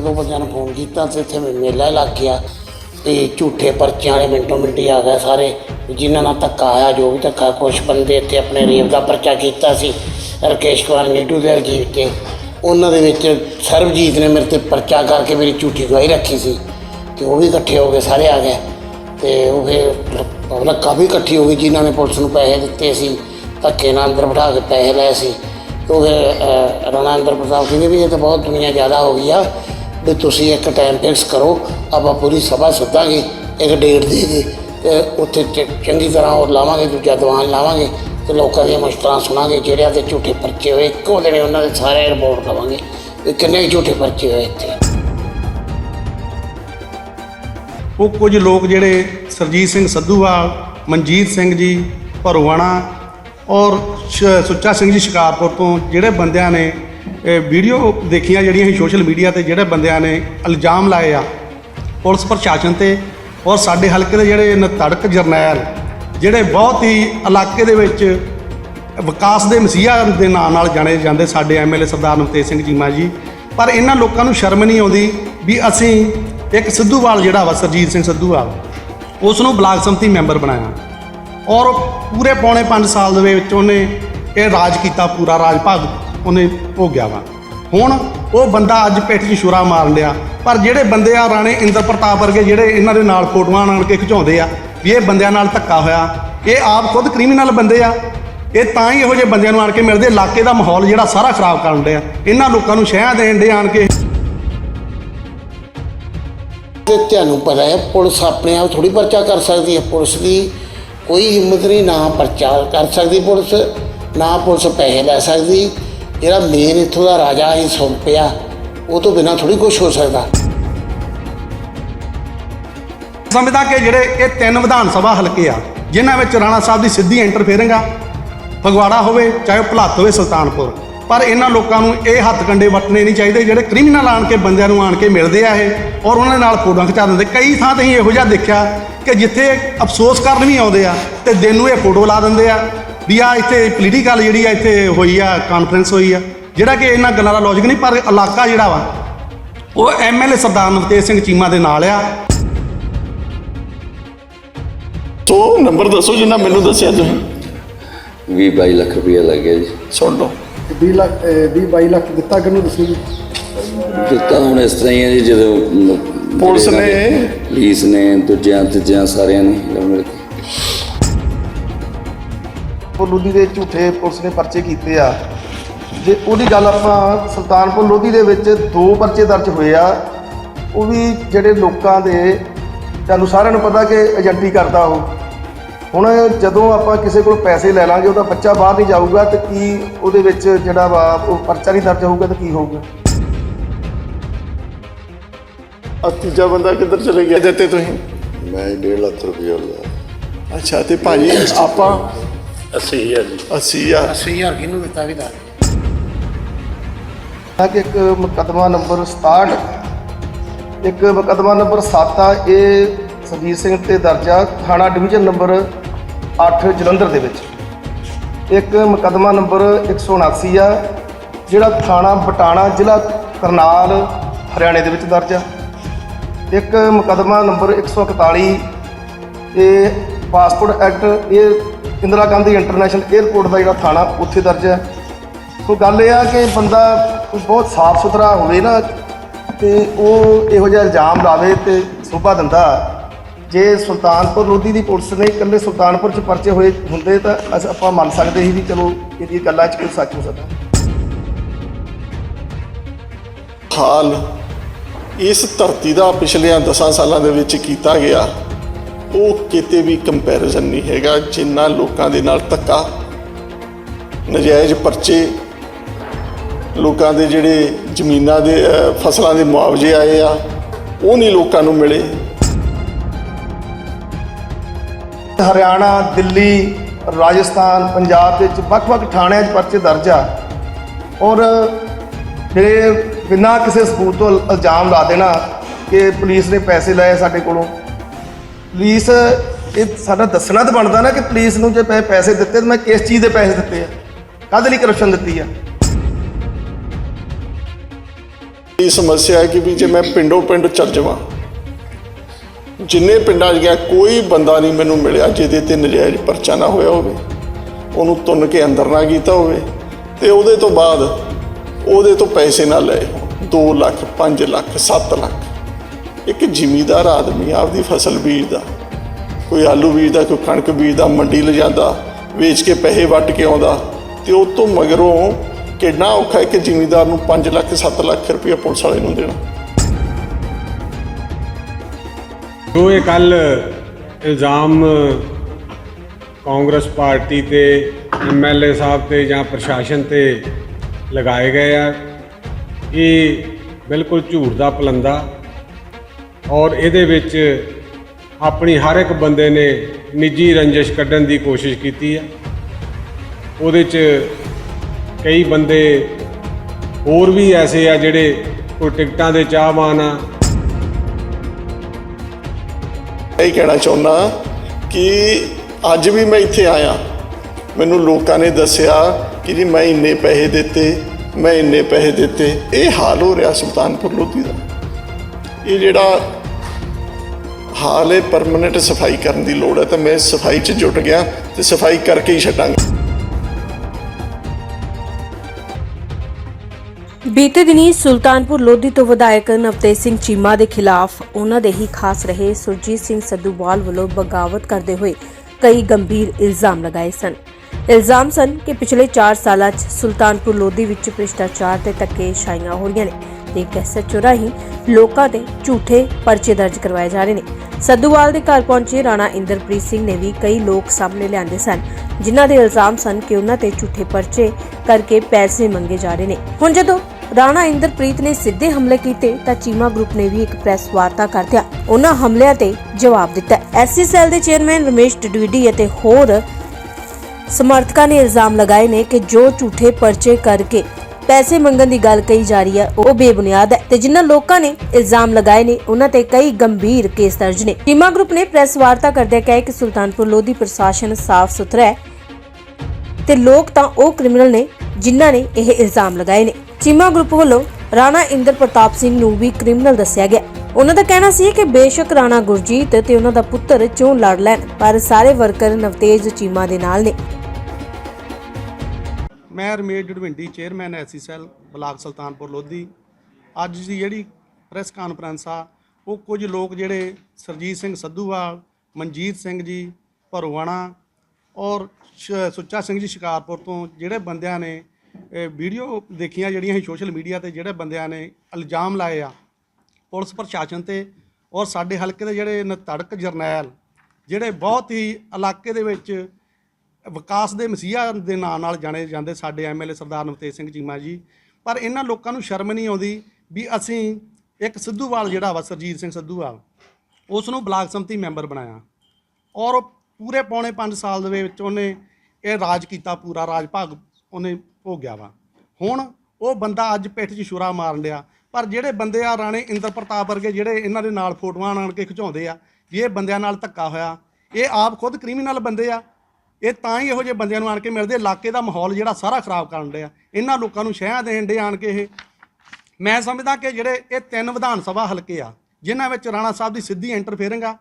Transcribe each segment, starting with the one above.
ਇੱਕ ਦੋ ਬੰਦਿਆਂ ਨੂੰ ਫੋਨ ਕੀਤਾ ਤੇ ਇੱਥੇ ਮੇਲਾ ਲੱਗ ਗਿਆ ਤੇ ਝੂਠੇ ਪਰਚਿਆਂ ਵਾਲੇ ਮਿੰਟੋ ਮਿੰਟੀ ਆ ਗਏ ਸਾਰੇ। ਜਿਨ੍ਹਾਂ ਨਾਲ ਧੱਕਾ ਆਇਆ, ਜੋ ਵੀ ਧੱਕਾ, ਕੁਛ ਬੰਦੇ ਇੱਥੇ ਆਪਣੇ ਰੇਪ ਦਾ ਪਰਚਾ ਕੀਤਾ ਸੀ, ਰਕੇਸ਼ ਕੁਮਾਰ ਨੀਟੂ ਦੇ ਅਰਜੀਤ ਤੇ। ਉਹਨਾਂ ਦੇ ਵਿੱਚ ਸਰਬਜੀਤ ਨੇ ਮੇਰੇ ਤੇ ਪਰਚਾ ਕਰਕੇ ਮੇਰੀ ਝੂਠੀ ਗਵਾਹੀ ਰੱਖੀ ਸੀ ਤੇ ਉਹ ਵੀ ਇਕੱਠੇ ਹੋ ਗਏ, ਸਾਰੇ ਆ ਗਏ। ਤੇ ਉਹ ਫਿਰ ਉਹਨਾਂ ਕਾਫੀ ਇਕੱਠੀ ਹੋ ਗਈ, ਜਿਨ੍ਹਾਂ ਨੇ ਪੁਲਿਸ ਨੂੰ ਪੈਸੇ ਦਿੱਤੇ ਸੀ, ਧੱਕੇ ਨਾਲ ਅੰਦਰ ਬਿਠਾ ਕੇ ਪੈਸੇ ਲਏ ਸੀ। ਤੇ ਉਹ ਫਿਰ ਰਾਣਾ ਅੰਦਰ ਪ੍ਰਤਾਪ ਕਹਿੰਦੇ ਵੀ ਇਹ ਤਾਂ ਬਹੁਤ ਦੁਨੀਆ ਜ਼ਿਆਦਾ ਹੋ ਗਈ ਆ। ਵੀ ਤੁਸੀਂ ਇੱਕ ਟਾਈਮ ਫਿਕਸ ਕਰੋ, ਆਪਾਂ ਪੂਰੀ ਸਭਾ ਸੱਦਾਂਗੇ, ਇੱਕ ਡੇਟ ਦੇ ਕੇ, ਤੇ ਉੱਥੇ ਚ- ਚੰਗੀ ਤਰ੍ਹਾਂ ਉਹ ਲਾਵਾਂਗੇ, ਦੂਜਾ ਦੀਵਾਨ ਲਾਵਾਂਗੇ, ਤੇ ਲੋਕਾਂ ਦੀਆਂ ਮੁਸ਼ਕਲਾਂ ਸੁਣਾਂਗੇ, ਜਿਹੜਿਆਂ ਤੇ ਝੂਠੇ ਪਰਚੇ ਹੋਏ, ਇੱਕੋ ਦਿਨ ਉਹਨਾਂ ਦੇ ਸਾਰੇ ਰਿਪੋਰਟ ਲਵਾਂਗੇ, ਵੀ ਕਿੰਨੇ ਝੂਠੇ ਪਰਚੇ ਹੋਏ ਇੱਥੇ। ਉਹ ਕੁਝ ਲੋਕ ਜਿਹੜੇ ਸਰਜੀਤ ਸਿੰਘ ਸੱਧੂਵਾਲ, ਮਨਜੀਤ ਸਿੰਘ ਜੀ ਭਰਵਾਣਾ ਔਰ ਸ਼- ਸੁੱਚਾ ਸਿੰਘ ਜੀ ਸ਼ਿਕਾਰਪੁਰ ਤੋਂ, ਜਿਹੜੇ ਬੰਦਿਆਂ ਨੇ ਇਹ ਵੀਡੀਓ ਦੇਖੀਆਂ ਜਿਹੜੀਆਂ ਸੀ ਸੋਸ਼ਲ ਮੀਡੀਆ ਤੇ ਜਿਹੜੇ ਬੰਦਿਆਂ ਨੇ ਇਲਜ਼ਾਮ ਲਾਏ ਆ, ਪੁਲਿਸ ਪ੍ਰਸ਼ਾਸਨ ਤੇ ਔਰ ਸਾਡੇ ਹਲਕੇ ਦੇ ਜਿਹੜੇ ਨਤੜਕ ਜਰਨੈਲ, ਜਿਹੜੇ ਬਹੁਤ ਹੀ ਇਲਾਕੇ ਦੇ ਵਿੱਚ ਵਿਕਾਸ ਦੇ ਮਸੀਹਾ ਦੇ ਨਾਂ ਨਾਲ ਜਾਣੇ ਜਾਂਦੇ ਸਾਡੇ ਐਮਐਲਏ ਸਰਦਾਰ ਨਵਤੇਜ ਸਿੰਘ ਚੀਮਾ ਜੀ। ਪਰ ਇਹਨਾਂ ਲੋਕਾਂ ਨੂੰ ਸ਼ਰਮ ਨਹੀਂ ਆਉਂਦੀ ਵੀ ਅਸੀਂ ਇੱਕ ਸਿੱਧੂਵਾਲ ਜਿਹੜਾ ਵਾ, ਸਰਜੀਤ ਸਿੰਘ ਸਿੱਧੂਵਾਲ, ਉਸ ਨੂੰ ਬਲਾਕ ਸੰਮਤੀ ਮੈਂਬਰ ਬਣਾਇਆ। ਔਰ ਪੂਰੇ ਪੌਣੇ 5 ਸਾਲ ਦੇ ਵਿੱਚ ਉਹਨੇ ਇਹ ਰਾਜ ਕੀਤਾ, ਪੂਰਾ ਰਾਜ ਭਾਗ ਉਹਨੇ ਭੋਗਿਆ ਵਾ। ਹੁਣ ਉਹ ਬੰਦਾ ਅੱਜ ਪਿੱਠ 'ਚ ਛੁਰਾ ਮਾਰ ਲਿਆ ਪਰ ਜਿਹੜੇ ਬੰਦੇ ਆ ਰਾਣੇ ਇੰਦਰ ਪ੍ਰਤਾਪ ਵਰਗੇ ਜਿਹੜੇ ਇਹਨਾਂ ਦੇ ਨਾਲ ਫੋਟੋਆਂ ਆਣ ਕੇ ਖਿਚਾਉਂਦੇ ਆ, ਵੀ ਇਹ ਬੰਦਿਆਂ ਨਾਲ ਧੱਕਾ ਹੋਇਆ, ਇਹ ਆਪ ਖੁਦ ਕ੍ਰਿਮੀਨਲ ਬੰਦੇ ਆ। ਇਹ ਤਾਂ ਹੀ ਇਹੋ ਜਿਹੇ ਬੰਦਿਆਂ ਨੂੰ ਆਣ ਕੇ ਮਿਲਦੇ, ਇਲਾਕੇ ਦਾ ਮਾਹੌਲ ਜਿਹੜਾ ਸਾਰਾ ਖਰਾਬ ਕਰਨ ਦੇ ਆ ਇਹਨਾਂ ਲੋਕਾਂ ਨੂੰ ਸ਼ਹਿ ਦੇਣ ਦੇ ਆਣ ਕੇ। ਤੇ ਤੁਹਾਨੂੰ ਪਤਾ ਹੈ, ਪੁਲਿਸ ਆਪਣੇ ਆਪ ਥੋੜੀ ਪਰਚਾ ਕਰ ਸਕਦੀ ਹੈ। ਪੁਲਿਸ ਦੀ ਕੋਈ ਹਿੰਮਤ ਨਹੀਂ, ਨਾ ਪਰਚਾ ਕਰ ਸਕਦੀ ਪੁਲਿਸ, ਨਾ ਪੁਲਿਸ ਪੈਸੇ ਲੈ ਸਕਦੀ। ਜਿਹੜਾ ਮੇਨ ਇੱਥੋਂ ਦਾ ਰਾਜਾ ਹੀ ਸੌਂਪਿਆ, ਉਹ ਤੋਂ ਬਿਨਾ ਥੋੜੀ ਕੁਝ ਹੋ ਸਕਦਾ। ਸਮਝਦਾ ਕਿ ਜਿਹੜੇ ਇਹ ਤਿੰਨ ਵਿਧਾਨ ਸਭਾ ਹਲਕੇ ਆ, ਜਿਨ੍ਹਾਂ ਵਿੱਚ ਰਾਣਾ ਸਾਹਿਬ ਦੀ ਸਿੱਧੀ ਇੰਟਰਫੇਰਿੰਗ ਆ, ਫਗਵਾੜਾ ਹੋਵੇ, ਚਾਹੇ ਉਹ ਭਲਾਤ ਹੋਵੇ, ਸੁਲਤਾਨਪੁਰ। ਪਰ ਇਹਨਾਂ ਲੋਕਾਂ ਨੂੰ ਇਹ ਹੱਥ ਕੰਡੇ ਵਟਣੇ ਨਹੀਂ ਚਾਹੀਦੇ, ਜਿਹੜੇ ਕ੍ਰਿਮੀਨਲ ਆਣ ਕੇ ਬੰਦਿਆਂ ਨੂੰ ਆਣ ਕੇ ਮਿਲਦੇ ਆ ਇਹ, ਔਰ ਉਹਨਾਂ ਦੇ ਨਾਲ ਫੋਟੋਆਂ ਖਿਚਾ ਦਿੰਦੇ। ਕਈ ਥਾਂ ਤੇ ਅਸੀਂ ਇਹੋ ਜਿਹਾ ਦੇਖਿਆ ਕਿ ਜਿੱਥੇ ਅਫਸੋਸ ਕਰਨ ਵੀ ਆਉਂਦੇ ਆ, ਤੇ ਦਿਨ ਨੂੰ ਇਹ ਫੋਟੋ ਲਾ ਦਿੰਦੇ ਆ ਵੀ ਆ ਇੱਥੇ ਪੋਲੀਟੀਕਲ ਜਿਹੜੀ ਆ ਇੱਥੇ ਹੋਈ ਆ ਕਾਨਫਰੰਸ ਹੋਈ ਆ ਜਿਹੜਾ ਕਿ ਇਹਨਾਂ ਗੱਲਾਂ ਦਾ ਲੌਜੀਕ ਨਹੀਂ ਪਰ ਇਲਾਕਾ ਜਿਹੜਾ ਵਾ ਉਹ ਐਮਐਲਏ ਸਰਦਾਰ ਨਵਤੇਜ ਸਿੰਘ ਚੀਮਾ ਦੇ ਨਾਲ ਆ। ਤੋ ਨੰਬਰ ਦੱਸੋ ਜਿੰਨਾ ਮੈਨੂੰ ਦੱਸਿਆ ਤੁਸੀਂ। 20 22 ਲੱਖ ਰੁਪਇਆ ਲੱਗਿਆ ਜੀ। ਸੁਣ ਲਓ। 20 ਲੱਖ 20 22 ਲੱਖ ਦਿੱਤਾ ਕਿਹਨੂੰ ਦੱਸੋ ਜੀ ਦਿੱਤਾ ਹੁਣ ਇਸ ਤਰ੍ਹਾਂ ਹੀ ਹੈ ਜੀ ਜਦੋਂ ਪੁਲਿਸ ਨੇ- ਪੁਲਿਸ ਨੇ ਦੂਜਿਆਂ ਤੀਜਿਆਂ ਸਾਰਿਆਂ ਨੇ ਮਿਲ ਕੇ। ਸੁਲਤਾਨਪੁਰ ਲੋਧੀ ਦੇ ਝੂਠੇ ਪੁਲਿਸ ਨੇ ਪਰਚੇ ਕੀਤੇ ਆ। ਜੇ ਉਹਦੀ ਗੱਲ ਆਪਾਂ ਸੁਲਤਾਨਪੁਰ ਲੋਧੀ ਦੇ ਵਿੱਚ ਦੋ ਪਰਚੇ ਦਰਜ ਹੋਏ ਆ ਉਹ ਵੀ ਜਿਹੜੇ ਲੋਕਾਂ ਦੇ ਤੁਹਾਨੂੰ ਸਾਰਿਆਂ ਨੂੰ ਪਤਾ ਕਿ ਏਜੰਟੀ ਕਰਦਾ ਉਹ। ਹੁਣ ਜਦੋਂ ਆਪਾਂ ਕਿਸੇ ਕੋਲ ਪੈਸੇ ਲੈ ਲਾਂਗੇ ਉਹਦਾ ਬੱਚਾ ਬਾਹਰ ਨਹੀਂ ਜਾਊਗਾ ਤੇ ਕੀ ਉਹਦੇ ਵਿੱਚ ਜਿਹੜਾ ਵਾ ਉਹ ਪਰਚਾ ਨਹੀਂ ਦਰਜ ਹੋਊਗਾ ਤਾਂ ਕੀ ਹੋਊਗਾ? ਆ ਤੀਜਾ ਬੰਦਾ ਕਿੱਧਰ ਚਲੇ ਗਿਆ? ਦਿੱਤੇ ਤੁਸੀਂ? ਮੈਂ 1.5 ਲੱਖ ਰੁਪਏ ਲਿਆ। ਅੱਛਾ ਤੇ ਭਾਜੀ ਆਪਾਂ 80000 ਜੀ। 80000 80000 ਕਿਹਨੂੰ ਦਿੱਤਾ ਵੀ ਦੱਸ। ਕਿ ਇੱਕ ਮੁਕੱਦਮਾ ਨੰਬਰ 67 ਇੱਕ ਮੁਕੱਦਮਾ ਨੰਬਰ 7 ਆ ਇਹ ਸਰਜੀਤ ਸਿੰਘ ਤੇ ਦਰਜ ਆ ਥਾਣਾ ਡਿਵੀਜ਼ਨ ਨੰਬਰ 8 ਜਲੰਧਰ ਦੇ ਵਿੱਚ। ਇੱਕ ਮੁਕੱਦਮਾ ਨੰਬਰ 179 ਆ ਜਿਹੜਾ ਥਾਣਾ ਬਟਾਣਾ ਜ਼ਿਲ੍ਹਾ ਕਰਨਾਲ ਹਰਿਆਣੇ ਦੇ ਵਿੱਚ ਦਰਜ ਆ। ਇੱਕ ਮੁਕੱਦਮਾ ਨੰਬਰ 141 ਇਹ ਪਾਸਪੋਰਟ ਐਕਟ ਇਹ ਇੰਦਰਾ ਗਾਂਧੀ ਇੰਟਰਨੈਸ਼ਨਲ 에ਅਰਪੋਰਟ ਦਾ ਜਿਹੜਾ ਥਾਣਾ, ਉੱਥੇ ਦਰਜ ਹੈ। ਸੋ ਗੱਲ ਇਹ ਆ ਕਿ ਬੰਦਾ ਬਹੁਤ ਸਾਫ਼ ਸੁਥਰਾ ਹੋਵੇ ਨਾ ਤੇ ਉਹ ਇਹੋ ਜਿਹਾ ਇਲਜ਼ਾਮ ਲਾਵੇ ਤੇ ਸੋਭਾ ਦਿੰਦਾ। ਜੇ ਸੁਲਤਾਨਪੁਰ ਲੋਧੀ ਦੀ ਪੁਲਿਸ ਨੇ ਇਕੱਲੇ ਸੁਲਤਾਨਪੁਰ 'ਚ ਪਰਚੇ ਹੋਏ ਹੁੰਦੇ ਤਾਂ ਅਸ, ਆਪਾਂ ਮੰਨ ਸਕਦੇ ਸੀ ਵੀ ਚਲੋ ਇਹਦੀ ਗੱਲਾਂ 'ਚ ਕੋਈ ਸੱਚ ਹੋ ਸਕਦਾ। ਹਾਲ ਇਸ ਧਰਤੀ ਦਾ ਪਿਛਲੇ 10 ਸਾਲਾਂ ਦੇ ਵਿੱਚ ਕੀਤਾ ਗਿਆ। ਉਹ ਕਿਤੇ ਵੀ ਕੰਪੈਰੀਜ਼ਨ ਨਹੀਂ ਹੈਗਾ, ਜਿੰਨਾ ਲੋਕਾਂ ਦੇ ਨਾਲ ਧੱਕਾ, ਨਜਾਇਜ਼ ਪਰਚੇ, ਲੋਕਾਂ ਦੇ ਜਿਹੜੇ ਜ਼ਮੀਨਾਂ ਦੇ ਫਸਲਾਂ ਦੇ ਮੁਆਵਜ਼ੇ ਆਏ ਆ, ਉਹ ਨਹੀਂ ਲੋਕਾਂ ਨੂੰ ਮਿਲੇ। ਹਰਿਆਣਾ, ਦਿੱਲੀ, ਰਾਜਸਥਾਨ, ਪੰਜਾਬ ਦੇ ਵਿੱਚ ਵੱਖ-ਵੱਖ ਥਾਣਿਆਂ 'ਚ ਪਰਚੇ ਦਰਜ ਆ। ਔਰ ਜਿਹੜੇ ਬਿਨਾਂ ਕਿਸੇ ਸਬੂਤ ਤੋਂ ਇਲਜ਼ਾਮ ਲਾ ਦੇਣਾ ਕਿ ਪੁਲਿਸ ਨੇ ਪੈਸੇ ਲਏ ਸਾਡੇ ਕੋਲੋਂ। ਪੁਲਿਸ, ਇਹ ਸਾਡਾ ਦੱਸਣਾ ਤਾਂ ਬਣਦਾ ਨਾ ਕਿ ਪੁਲਿਸ ਨੂੰ ਜੇ ਪੈ- ਪੈਸੇ ਦਿੱਤੇ ਤਾਂ ਮੈਂ ਕਿਸ ਚੀਜ਼ ਦੇ ਪੈਸੇ ਦਿੱਤੇ ਆ? ਕਾਹਦੇ ਲਈ ਕਰਪਸ਼ਨ ਦਿੱਤੀ ਆ? ਇਹ ਸਮੱਸਿਆ ਹੈ ਕਿ ਵੀ ਜੇ ਮੈਂ ਪਿੰਡੋਂ ਪਿੰਡ ਚੱਲ ਜਾਵਾਂ, ਜਿੰਨੇ ਪਿੰਡਾਂ 'ਚ ਗਿਆ, ਕੋਈ ਬੰਦਾ ਨਹੀਂ ਮੈਨੂੰ ਮਿਲਿਆ ਜਿਹਦੇ ਤੇ ਨਜਾਇਜ਼ ਪਰਚਾ ਨਾ ਹੋਇਆ ਹੋਵੇ। ਉਹਨੂੰ ਤੁੰਨ ਕੇ ਅੰਦਰ ਨਾ ਕੀਤਾ ਹੋਵੇ ਤੇ ਉਹਦੇ ਤੋਂ ਬਾਅਦ ਉਹਦੇ ਤੋਂ ਪੈਸੇ ਨਾ ਲਏ 2 ਲੱਖ 5 ਲੱਖ 7 ਲੱਖ। ਇੱਕ ਜ਼ਿਮੀਦਾਰ ਆਦਮੀ ਆਪਦੀ ਫਸਲ ਬੀਜਦਾ, ਕੋਈ ਆਲੂ ਬੀਜਦਾ, ਕੋਈ ਕਣਕ ਬੀਜਦਾ, ਮੰਡੀ ਲਿਜਾਂਦਾ, ਵੇਚ ਕੇ ਪੈਸੇ ਵੱਟ ਕੇ ਆਉਂਦਾ ਤੇ ਉਹ ਤੋਂ ਮਗਰੋਂ ਕਿੰਨਾ ਔਖਾ ਹੈ ਕਿ ਜ਼ਿਮੀਦਾਰ ਨੂੰ 5 ਲੱਖ 7 ਲੱਖ ਰੁਪਏ ਪੁਲਿਸ ਵਾਲੇ ਨੂੰ ਦੇਣਾ। ਜੋ ਇਹ ਕੱਲ ਇਲਜ਼ਾਮ ਕਾਂਗਰਸ ਪਾਰਟੀ ਤੇ ਐਮਐਲਏ ਸਾਹਿਬ ਤੇ ਜਾਂ ਪ੍ਰਸ਼ਾਸਨ ਤੇ ਲਗਾਏ ਗਏ ਆ, ਇਹ ਬਿਲਕੁਲ ਝੂਠ ਦਾ ਪਲੰਦਾ। ਔਰ ਇਹਦੇ ਵਿੱਚ ਆਪਣੀ ਹਰ ਇੱਕ ਬੰਦੇ ਨੇ ਨਿੱਜੀ ਰੰਜਿਸ਼ ਕੱਢਣ ਦੀ ਕੋਸ਼ਿਸ਼ ਕੀਤੀ ਹੈ ਉਹਦੇ 'ਚ ਕਈ ਬੰਦੇ ਹੋਰ ਵੀ ਐਸੇ ਆ ਜਿਹੜੇ ਕੋਈ ਟਿਕਟਾਂ ਦੇ ਚਾਹਵਾਨ ਆ। ਇਹ ਕਹਿਣਾ ਚਾਹੁੰਦਾ ਕਿ ਅੱਜ ਵੀ ਮੈਂ ਇੱਥੇ ਆਇਆ। ਮੈਨੂੰ ਲੋਕਾਂ ਨੇ ਦੱਸਿਆ ਕਿ ਜੀ ਮੈਂ ਇੰਨੇ ਪੈਸੇ ਦਿੱਤੇ, ਮੈਂ ਇੰਨੇ ਪੈਸੇ ਦਿੱਤੇ। ਇਹ ਹਾਲ ਹੋ ਰਿਹਾ ਸੁਲਤਾਨਪੁਰ ਲੋਧੀ ਦਾ। ਇਹ ਜਿਹੜਾ ਹਾਲ ਪਰਮਨੈਂਟ ਸਫ਼ਾਈ ਕਰਨ ਦੀ ਲੋੜ ਹੈ, ਤਾਂ ਮੈਂ ਸਫ਼ਾਈ 'ਚ ਜੁਟ ਗਿਆ ਤੇ ਸਫ਼ਾਈ ਕਰਕੇ ਹੀ ਛੱਡਾਂਗਾ। ਬੀਤੇ ਦਿਨੀ ਸੁਲਤਾਨਪੁਰ ਲੋਧੀ ਤੋਂ ਵਿਧਾਇਕ ਨਵਤੇਜ ਸਿੰਘ ਚੀਮਾ ਦੇ ਖਿਲਾਫ ਉਹਨਾਂ ਦੇ ਹੀ ਖਾਸ ਰਹੇ ਸੁਰਜੀਤ ਸਿੰਘ ਸੱਧੂਵਾਲ ਵੱਲੋਂ ਬਗਾਵਤ ਕਰਦੇ ਹੋਏ ਕਈ ਗੰਭੀਰ ਇਲਜ਼ਾਮ ਲਗਾਏ ਸਨ। ਇਲਜ਼ਾਮ ਸਨ ਕਿ ਪਿਛਲੇ 4 ਸਾਲਾਂ 'ਚ ਸੁਲਤਾਨਪੁਰ ਲੋਧੀ ਵਿੱਚ ਭ੍ਰਿਸ਼ਟਾਚਾਰ ਤੇ ਧੱਕੇ ਛਾਈਆਂ ਹੋ ਰਹੀਆਂ ਨੇ। ਤੇ ਐਸਐਚਓ ਰਾਹੀਂ ਲੋਕਾਂ ਤੇ ਝੂਠੇ ਪਰਚੇ ਦਰਜ ਕਰਵਾਏ ਜਾ ਰਹੇ ਨੇ। ਸੱਧੂਵਾਲ ਦੇ ਘਰ ਪਹੁੰਚੇ ਰਾਣਾ ਇੰਦਰਪ੍ਰੀਤ ਸਿੰਘ ਨੇ ਵੀ ਕਈ ਲੋਕ ਸਾਹਮਣੇ ਲਿਆਂਦੇ ਸਨ, ਜਿਨ੍ਹਾਂ ਦੇ ਇਲਜ਼ਾਮ ਸਨ ਕਿ ਉਹਨਾਂ ਤੇ ਝੂਠੇ ਪਰਚੇ ਕਰਕੇ ਪੈਸੇ ਮੰਗੇ ਜਾ ਰਹੇ ਨੇ। ਹੁਣ ਜਦੋਂ ਰਾਣਾ ਇੰਦਰਪ੍ਰੀਤ ਨੇ ਸਿੱਧੇ ਹਮਲੇ ਕੀਤੇ ਤਾਂ ਚੀਮਾ ਗਰੁੱਪ ਨੇ ਵੀ ਇੱਕ ਪ੍ਰੈਸ ਵਾਰਤਾ ਕਰਦਿਆਂ ਉਹਨਾਂ ਹਮਲਿਆਂ ਤੇ ਜਵਾਬ ਦਿੱਤਾ। ਐਸਸੀ ਸੈਲ ਦੇ ਚੇਅਰਮੈਨ ਰਮੇਸ਼ ਡਡਵੀਡੀ ਅਤੇ ਹੋਰ ਸਮਰਥਕਾਂ ਨੇ ਇਲਜ਼ਾਮ ਲਗਾਏ ਨੇ ਕਿ ਜੋ ਝੂਠੇ ਪਰਚੇ ਕਰਕੇ ਪੈਸੇ ਮੰਗਣ ਦੀ ਗੱਲ ਕਹੀ ਜਾ ਰਹੀ ਹੈ, ਉਹ ਬੇਬੁਨਿਆਦ ਹੈ ਤੇ ਜਿਨ੍ਹਾਂ ਲੋਕਾਂ ਨੇ ਇਲਜ਼ਾਮ ਲਗਾਏ ਨੇ, ਉਹਨਾਂ ਤੇ ਕਈ ਗੰਭੀਰ ਕੇਸ ਦਰਜ ਨੇ। ਚੀਮਾ ਗਰੁੱਪ ਨੇ ਪ੍ਰੈਸ ਵਾਰਤਾ ਕਰਦਿਆਂ ਕਿਹਾ ਕਿ ਸੁਲਤਾਨਪੁਰ ਲੋਧੀ ਪ੍ਰਸ਼ਾਸਨ ਸਾਫ਼ ਸੁਥਰਾ ਹੈ ਤੇ ਲੋਕ ਤਾਂ ਉਹ ਕ੍ਰਿਮੀਨਲ ਨੇ ਜਿਨ੍ਹਾਂ ਨੇ ਇਹ ਇਲਜ਼ਾਮ ਲਗਾਏ ਨੇ। ਚੀਮਾ ਗਰੁੱਪ ਵੱਲੋਂ ਰਾਣਾ ਇੰਦਰ ਪ੍ਰਤਾਪ ਸਿੰਘ ਨੂੰ ਵੀ ਕ੍ਰਿਮੀਨਲ ਦੱਸਿਆ ਗਿਆ। ਉਹਨਾਂ ਦਾ ਕਹਿਣਾ ਸੀ ਕਿ ਬੇਸ਼ੱਕ ਰਾਣਾ ਗੁਰਜੀਤ ਤੇ ਉਹਨਾਂ ਦਾ ਪੁੱਤਰ ਚੋਣ ਲੜ ਲੈਣ, ਪਰ ਸਾਰੇ ਵਰਕਰ ਨਵਤੇਜ ਚੀਮਾ ਦੇ ਨਾਲ ਨੇ। ਮੈਂ Ramesh Dadwindi chairman SC cell, block Sultanpur, Lodhi. ਅੱਜ ਦੀ ਜਿਹੜੀ ਪ੍ਰੈਸ ਕਾਨਫਰੰਸ ਆ, ਉਹ ਕੁਝ ਲੋਕ ਜਿਹੜੇ ਸਰਜੀਤ ਸਿੰਘ ਸੱਧੂਵਾਲ, ਮਨਜੀਤ ਸਿੰਘ ਜੀ ਭਰੋਵਾਣਾ ਔਰ ਸ਼- ਸੁੱਚਾ ਸਿੰਘ ਜੀ ਸ਼ਿਕਾਰਪੁਰ ਤੋਂ ਜਿਹੜੇ ਬੰਦਿਆਂ ਨੇ ਵੀਡੀਓ ਦੇਖੀਆਂ ਜਿਹੜੀਆਂ ਸੀ ਸੋਸ਼ਲ ਮੀਡੀਆ ਤੇ ਜਿਹੜੇ ਬੰਦਿਆਂ ਨੇ ਇਲਜ਼ਾਮ ਲਾਏ ਆ, ਪੁਲਿਸ ਪ੍ਰਸ਼ਾਸਨ ਤੇ ਔਰ ਸਾਡੇ ਹਲਕੇ ਦੇ ਜਿਹੜੇ ਨਤੜਕ ਜਰਨੈਲ, ਜਿਹੜੇ ਬਹੁਤ ਹੀ ਇਲਾਕੇ ਦੇ ਵਿੱਚ ਵਿਕਾਸ ਦੇ ਮਸੀਹਾ ਦੇ ਨਾਂ ਨਾਲ ਜਾਣੇ ਜਾਂਦੇ ਸਾਡੇ ਐਮਐਲਏ ਸਰਦਾਰ ਨਵਤੇਜ ਸਿੰਘ ਚੀਮਾ ਜੀ। ਪਰ ਇਹਨਾਂ ਲੋਕਾਂ ਨੂੰ ਸ਼ਰਮ ਨਹੀਂ ਆਉਂਦੀ ਵੀ ਅਸੀਂ ਇੱਕ ਸਿੱਧੂਵਾਲ ਜਿਹੜਾ ਵਾ, ਸਰਜੀਤ ਸਿੰਘ ਸਿੱਧੂਵਾਲ ਉਸ ਨੂੰ ਬਲਾਕ ਸੰਮਤੀ ਮੈਂਬਰ ਬਣਾਇਆ। ਔਰ ਉਹ ਪੂਰੇ ਪੌਣੇ 5 ਸਾਲ ਦੇ ਵਿੱਚ ਉਹਨੇ ਇਹ ਰਾਜ ਕੀਤਾ ਪੂਰਾ ਰਾਜ ਭਾਗ ਉਹਨੇ ਭੋਗਿਆ ਵਾ। ਹੁਣ ਉਹ ਬੰਦਾ ਅੱਜ ਪਿੱਠ 'ਚ ਛੁਰਾ ਮਾਰਨ ਲਿਆ ਪਰ ਜਿਹੜੇ ਬੰਦੇ ਆ ਰਾਣੇ ਇੰਦਰ ਪ੍ਰਤਾਪ ਵਰਗੇ ਜਿਹੜੇ ਇਹਨਾਂ ਦੇ ਨਾਲ ਫੋਟੋਆਂ ਆਣ ਕੇ ਖਿਚਾਉਂਦੇ ਆ, ਵੀ ਇਹ ਬੰਦਿਆਂ ਨਾਲ ਧੱਕਾ ਹੋਇਆ, ਇਹ ਆਪ ਖੁਦ ਕ੍ਰਿਮੀਨਲ ਬੰਦੇ ਆ ਇਹ ਤਾਂ ਹੀ ਇਹੋ ਜਿਹੇ ਬੰਦਿਆਂ ਨੂੰ ਆਣ ਕੇ ਮਿਲਦੇ ਇਲਾਕੇ ਦਾ ਮਾਹੌਲ ਜਿਹੜਾ ਸਾਰਾ ਖਰਾਬ ਕਰਨ ਡਿਆ। ਇਹਨਾਂ ਲੋਕਾਂ ਨੂੰ ਸ਼ਹਿ ਦੇਣ ਡੇ ਆਣ ਕੇ ਇਹ। ਮੈਂ ਸਮਝਦਾ ਕਿ ਜਿਹੜੇ ਇਹ ਤਿੰਨ ਵਿਧਾਨ ਸਭਾ ਹਲਕੇ ਆ, ਜਿਨ੍ਹਾਂ ਵਿੱਚ ਰਾਣਾ ਸਾਹਿਬ ਦੀ ਸਿੱਧੀ ਇੰਟਰਫੇਰਿੰਗ ਆ,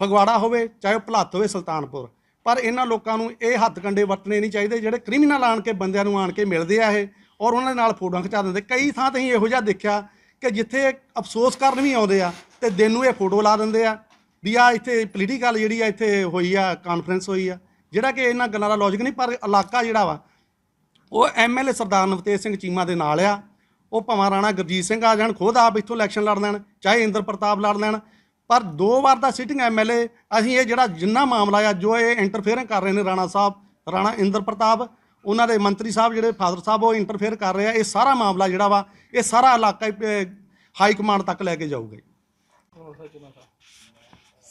ਫਗਵਾੜਾ ਹੋਵੇ, ਚਾਹੇ ਉਹ ਭਲਾਤ ਹੋਵੇ, ਸੁਲਤਾਨਪੁਰ। ਪਰ ਇਹਨਾਂ ਲੋਕਾਂ ਨੂੰ ਇਹ ਹੱਥ ਕੰਡੇ ਵਰਤਣੇ ਨਹੀਂ ਚਾਹੀਦੇ, ਜਿਹੜੇ ਕ੍ਰਿਮੀਨਲ ਆਣ ਕੇ ਬੰਦਿਆਂ ਨੂੰ ਆਣ ਕੇ ਮਿਲਦੇ ਆ ਇਹ, ਔਰ ਉਹਨਾਂ ਦੇ ਨਾਲ ਫੋਟੋਆਂ ਖਿਚਾ ਦਿੰਦੇ। ਕਈ ਥਾਂ ਤੇ ਅਸੀਂ ਇਹੋ ਜਿਹਾ ਦੇਖਿਆ ਕਿ ਜਿੱਥੇ ਅਫਸੋਸ ਕਰਨ ਵੀ ਆਉਂਦੇ ਆ, ਤੇ ਦਿਨ ਨੂੰ ਇਹ ਫੋਟੋ ਲਾ ਦਿੰਦੇ ਆ, ਵੀ ਆ ਇੱਥੇ ਪੋਲੀਟੀਕਲ ਜਿਹੜੀ ਆ, ਇੱਥੇ ਹੋਈ ਆ ਕਾਨਫਰੰਸ ਹੋਈ ਆ। ਜਿਹੜਾ ਕਿ ਇਹਨਾਂ ਗੱਲਾਂ ਦਾ ਲੌਜੀਕ ਨਹੀਂ, ਪਰ ਇਲਾਕਾ ਜਿਹੜਾ ਵਾ, ਉਹ ਐਮਐਲਏ ਸਰਦਾਰ ਨਵਤੇਜ ਸਿੰਘ ਚੀਮਾ ਦੇ ਨਾਲ ਆ। ਉਹ ਭਾਵੇਂ ਰਾਣਾ ਗੁਰਜੀਤ ਸਿੰਘ ਆ ਜਾਣ, ਖੁਦ ਆਪ ਇੱਥੋਂ ਇਲੈਕਸ਼ਨ ਲੜ ਲੈਣ, ਚਾਹੇ ਇੰਦਰ ਪ੍ਰਤਾਪ ਲੜ ਲੈਣ। ਪਰ ਦੋ ਵਾਰ ਦਾ ਸਿਟਿੰਗ ਐਮਐਲਏ ਅਸੀਂ ਇਹ ਜਿਹੜਾ ਜਿੰਨਾ ਮਾਮਲਾ ਆ, ਜੋ ਇਹ ਇੰਟਰਫੇਅਰ ਕਰ ਰਹੇ ਨੇ ਰਾਣਾ ਸਾਹਿਬ, ਰਾਣਾ ਇੰਦਰ ਪ੍ਰਤਾਪ, ਉਹਨਾਂ ਦੇ ਮੰਤਰੀ ਸਾਹਿਬ ਜਿਹੜੇ ਫਾਦਰ ਸਾਹਿਬ, ਉਹ ਇੰਟਰਫੇਅਰ ਕਰ ਰਹੇ ਆ। ਇਹ ਸਾਰਾ ਮਾਮਲਾ ਜਿਹੜਾ ਵਾ, ਇਹ ਸਾਰਾ ਇਲਾਕਾ ਹਾਈ ਕਮਾਂਡ ਤੱਕ ਲੈ ਕੇ ਜਾਊਗਾ।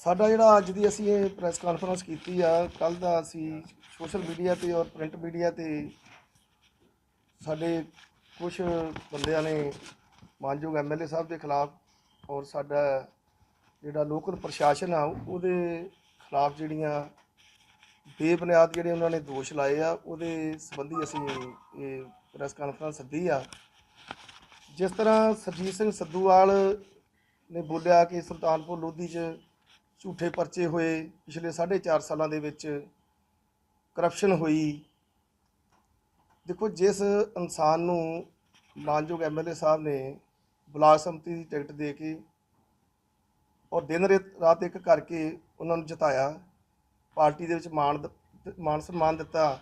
ਸਾਡਾ ਜਿਹੜਾ ਅੱਜ ਦੀ ਅਸੀਂ ਇਹ ਪ੍ਰੈਸ ਕਾਨਫਰੰਸ ਕੀਤੀ ਆ ਕੱਲ ਦਾ ਅਸੀਂ ਸੋਸ਼ਲ ਮੀਡੀਆ ਤੇ ਔਰ ਪ੍ਰਿੰਟ ਮੀਡੀਆ ਤੇ ਸਾਡੇ ਕੁਝ ਬੰਦਿਆਂ ਨੇ ਮਾਨਯੋਗ ਐਮਐਲਏ ਸਾਹਿਬ ਦੇ ਖਿਲਾਫ ਔਰ ਸਾਡਾ ਜਿਹੜਾ ਲੋਕਲ ਪ੍ਰਸ਼ਾਸਨ ਆ, ਉਹਦੇ ਖਿਲਾਫ ਜਿਹੜੀਆਂ ਬੇਬੁਨਿਆਦ ਜਿਹੜੇ ਉਹਨਾਂ ਨੇ ਦੋਸ਼ ਲਾਏ ਆ, ਉਹਦੇ ਸੰਬੰਧੀ ਅਸੀਂ ਇਹ ਪ੍ਰੈਸ ਕਾਨਫਰੰਸ ਸੱਦੀ ਆ। ਜਿਸ ਤਰ੍ਹਾਂ ਸਰਜੀਤ ਸਿੰਘ ਸੱਦੂਵਾਲ ਨੇ ਬੋਲਿਆ ਕਿ ਸੁਲਤਾਨਪੁਰ ਲੋਧੀ 'ਚ ਝੂਠੇ ਪਰਚੇ ਹੋਏ, ਪਿਛਲੇ 4.5 ਸਾਲਾਂ ਦੇ ਵਿੱਚ ਕਰਪਸ਼ਨ ਹੋਈ। ਦੇਖੋ, ਜਿਸ ਇਨਸਾਨ ਨੂੰ ਮਾਨਯੋਗ ਐਮਐਲਏ ਸਾਹਿਬ ਨੇ ਬਲਾਕ ਸੰਮਤੀ ਦੀ ਟਿਕਟ ਦੇ ਕੇ ਔਰ ਦਿਨ ਰਾਤ- ਇੱਕ ਕਰਕੇ ਉਹਨਾਂ ਨੂੰ ਜਿਤਾਇਆ, ਪਾਰਟੀ ਦੇ ਵਿੱਚ ਮਾਣ ਦ- ਮਾਣ ਸਨਮਾਨ ਦਿੱਤਾ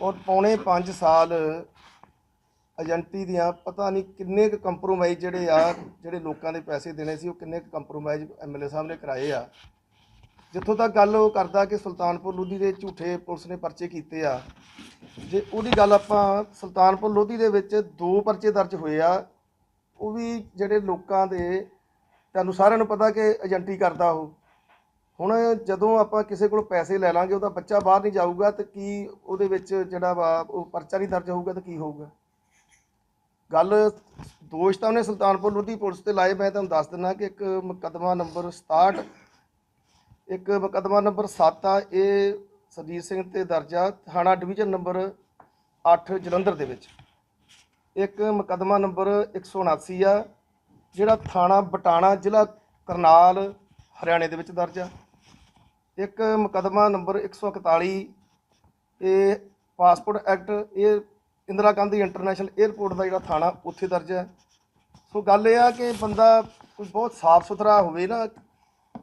ਔਰ ਪੌਣੇ 5 ਸਾਲ ਏਜੰਟੀ ਦੀਆਂ ਪਤਾ ਨਹੀਂ ਕਿੰਨੇ ਕੁ ਕੰਪਰੋਮਾਈਜ਼ ਜਿਹੜੇ ਆ, ਜਿਹੜੇ ਲੋਕਾਂ ਦੇ ਪੈਸੇ ਦੇਣੇ ਸੀ, ਉਹ ਕਿੰਨੇ ਕੁ ਕੰਪਰੋਮਾਈਜ਼ ਐਮਐਲਏ ਸਾਹਿਬ ਨੇ ਕਰਾਏ ਆ। ਜਿੱਥੋਂ ਤੱਕ ਗੱਲ ਉਹ ਕਰਦਾ ਕਿ ਸੁਲਤਾਨਪੁਰ ਲੋਧੀ ਦੇ ਝੂਠੇ ਪੁਲਿਸ ਨੇ ਪਰਚੇ ਕੀਤੇ ਆ। ਜੇ ਉਹਦੀ ਗੱਲ ਆਪਾਂ ਸੁਲਤਾਨਪੁਰ ਲੋਧੀ ਦੇ ਵਿੱਚ ਦੋ ਪਰਚੇ ਦਰਜ ਹੋਏ ਆ, ਉਹ ਵੀ ਜਿਹੜੇ ਲੋਕਾਂ ਦੇ ਤੁਹਾਨੂੰ ਸਾਰਿਆਂ ਨੂੰ ਪਤਾ ਕਿ ਏਜੰਟੀ ਕਰਦਾ ਉਹ। ਹੁਣ ਜਦੋਂ ਆਪਾਂ ਕਿਸੇ ਕੋਲ ਪੈਸੇ ਲੈ ਲਾਂਗੇ, ਉਹਦਾ ਬੱਚਾ ਬਾਹਰ ਨਹੀਂ ਜਾਊਗਾ ਤੇ ਕੀ ਉਹਦੇ ਵਿੱਚ ਜਿਹੜਾ ਵਾ ਉਹ ਪਰਚਾ ਨਹੀਂ ਦਰਜ ਹੋਊਗਾ ਤਾਂ ਕੀ ਹੋਊਗਾ? ਗੱਲ ਦੋਸ਼ ਤਾਂ ਉਹਨੇ ਸੁਲਤਾਨਪੁਰ ਲੋਧੀ ਪੁਲਿਸ ਤੇ ਲਾਏ, ਮੈਂ ਤੁਹਾਨੂੰ ਦੱਸ ਦਿੰਦਾ ਕਿ ਇੱਕ ਮੁਕੱਦਮਾ ਨੰਬਰ 67 ਇੱਕ ਮੁਕੱਦਮਾ ਨੰਬਰ 7 ਆ, ਇਹ ਸਰਜੀਤ ਸਿੰਘ ਤੇ ਦਰਜ ਆ, ਥਾਣਾ ਡਿਵੀਜ਼ਨ ਨੰਬਰ 8 ਜਲੰਧਰ ਦੇ ਵਿੱਚ। ਇੱਕ ਮੁਕੱਦਮਾ ਨੰਬਰ 179 ਆ, ਜਿਹੜਾ ਥਾਣਾ ਬਟਾਣਾ, ਜ਼ਿਲ੍ਹਾ ਕਰਨਾਲ, ਹਰਿਆਣੇ ਦੇ ਵਿੱਚ ਦਰਜ ਆ। ਇੱਕ ਮੁਕੱਦਮਾ ਨੰਬਰ 141 ਇਹ ਪਾਸਪੋਰਟ ਐਕਟ, ਇਹ ਇੰਦਰਾ ਗਾਂਧੀ ਇੰਟਰਨੈਸ਼ਨਲ 에ਅਰਪੋਰਟ ਦਾ ਜਿਹੜਾ ਥਾਣਾ, ਉੱਥੇ ਦਰਜ ਹੈ। ਸੋ ਗੱਲ ਇਹ ਆ ਕਿ ਬੰਦਾ ਕੋਈ ਬਹੁਤ ਸਾਫ਼ ਸੁਥਰਾ ਹੋਵੇ ਨਾ,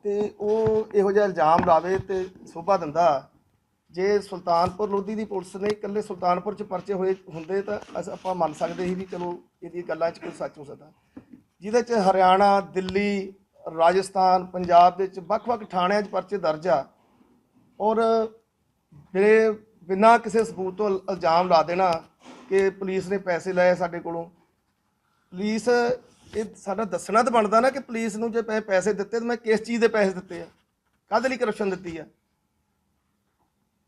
ਤੇ ਉਹ ਇਹੋ ਜਿਹਾ ਇਲਜ਼ਾਮ ਲਾਵੇ ਤੇ ਸੋਭਾ ਦਿੰਦਾ। ਜੇ ਸੁਲਤਾਨਪੁਰ ਲੋਧੀ ਦੀ ਪੁਲਿਸ ਨੇ ਇਕੱਲੇ ਸੁਲਤਾਨਪੁਰ ਚ ਪਰਚੇ ਹੋਏ ਹੁੰਦੇ ਤਾਂ ਅਸ, ਆਪਾਂ ਮੰਨ ਸਕਦੇ ਸੀ ਵੀ ਚਲੋ ਇਹਦੀ ਗੱਲਾਂ 'ਚ ਕੋਈ ਸੱਚ ਹੋ ਸਕਦਾ। ਜਿਹਦੇ 'ਚ ਹਰਿਆਣਾ, ਦਿੱਲੀ, ਰਾਜਸਥਾਨ, ਪੰਜਾਬ ਵਿੱਚ ਵੱਖ-ਵੱਖ ਥਾਣਿਆਂ 'ਚ ਪਰਚੇ ਦਰਜ ਆ। ਔਰ ਬਿਰੇ ਬਿਨਾਂ ਕਿਸੇ ਸਬੂਤ ਤੋਂ ਇਲਜ਼ਾਮ ਲਾ ਦੇਣਾ ਕਿ ਪੁਲਿਸ ਨੇ ਪੈਸੇ ਲਏ ਸਾਡੇ ਕੋਲੋਂ। ਪੁਲਿਸ, ਇਹ ਸਾਡਾ ਦੱਸਣਾ ਤਾਂ ਬਣਦਾ ਨਾ ਕਿ ਪੁਲਿਸ ਨੂੰ ਜੇ ਪੈ- ਪੈਸੇ ਦਿੱਤੇ ਤਾਂ ਮੈਂ ਕਿਸ ਚੀਜ਼ ਦੇ ਪੈਸੇ ਦਿੱਤੇ ਆ? ਕਾਹਦੇ ਲਈ ਕਰਪਸ਼ਨ ਦਿੱਤੀ ਆ?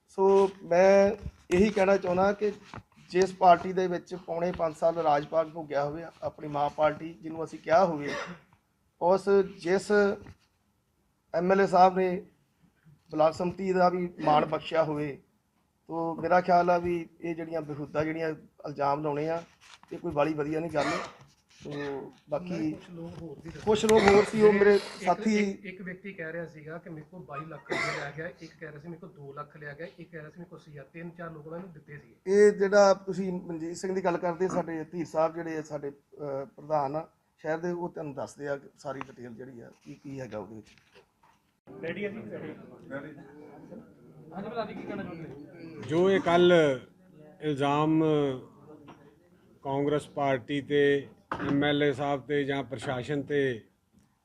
ਸੋ ਮੈਂ ਇਹੀ ਕਹਿਣਾ ਚਾਹੁੰਦਾ ਕਿ ਜਿਸ ਪਾਰਟੀ ਦੇ ਵਿੱਚ ਪੌਣੇ 5 ਸਾਲ ਰਾਜਪਾਲ ਭੋਗਿਆ ਹੋਵੇ, ਆਪਣੀ ਮਾਂ ਪਾਰਟੀ ਜਿਹਨੂੰ ਅਸੀਂ ਕਿਹਾ ਹੋਵੇ, ਉਸ ਜਿਸ ਐਮਐਲਏ ਸਾਹਿਬ ਨੇ ਬਲਾਕ ਸੰਮਤੀ ਦਾ ਵੀ ਮਾਣ ਬਖਸ਼ਿਆ ਹੋਵੇ, ਤੋ ਮੇਰਾ ਖਿਆਲ ਆ ਵੀ ਇਹ ਜਿਹੜੀਆਂ ਬੇਹੂਦਾ, ਜਿਹੜੀਆਂ ਇਲਜ਼ਾਮ ਲਾਉਣੇ ਆ ਇਹ ਕੋਈ ਬਾਲੀ ਵਧੀਆ ਨਹੀਂ ਗੱਲ। ਤੋ ਬਾਕੀ ਕੁਝ ਲੋਕ ਹੋਰ ਸੀ ਉਹ ਮੇਰੇ ਸਾਥੀ ਇੱਕ ਵਿਅਕਤੀ ਕਹਿ ਰਿਹਾ ਸੀਗਾ ਕਿ ਮੇਰੇ ਕੋਲ 22 ਲੱਖ ਰੁਪਏ ਲਿਆ ਗਿਆ ਇੱਕ ਕਹਿ ਰਿਹਾ ਸੀ ਮੇਰੇ ਕੋਲ 2 ਲੱਖ ਲਿਆ ਗਿਆ ਇੱਕ ਕਹਿ ਰਿਹਾ ਸੀ ਮੇਰੇ ਕੋਲ 1000 ਤਿੰਨ ਚਾਰ ਲੋਕ ਮੈਨੂੰ ਦਿੱਤੇ ਸੀ ਇਹ ਜਿਹੜਾ ਤੁਸੀਂ ਮਨਜੀਤ ਸਿੰਘ ਦੀ ਗੱਲ ਕਰਦੇ ਸਾਡੇ ਧੀਰ ਸਾਹਿਬ ਜਿਹੜੇ ਆ ਸਾਡੇ ਪ੍ਰਧਾਨ ਆ ਸ਼ਹਿਰ ਦੇ ਉਹ ਤੁਹਾਨੂੰ ਦੱਸਦੇ ਆ ਕਿ ਸਾਰੀ ਡਿਟੇਲ ਜਿਹੜੀ ਆ ਕੀ ਕੀ ਹੈਗਾ ਉਹਦੇ ਵਿੱਚ। ਜੋ। ਇਹ ਕੱਲ ਇਲਜ਼ਾਮ ਕਾਂਗਰਸ ਪਾਰਟੀ ਤੇ ਐਮਐਲਏ ਸਾਹਿਬ ਤੇ ਜਾਂ ਪ੍ਰਸ਼ਾਸਨ ਤੇ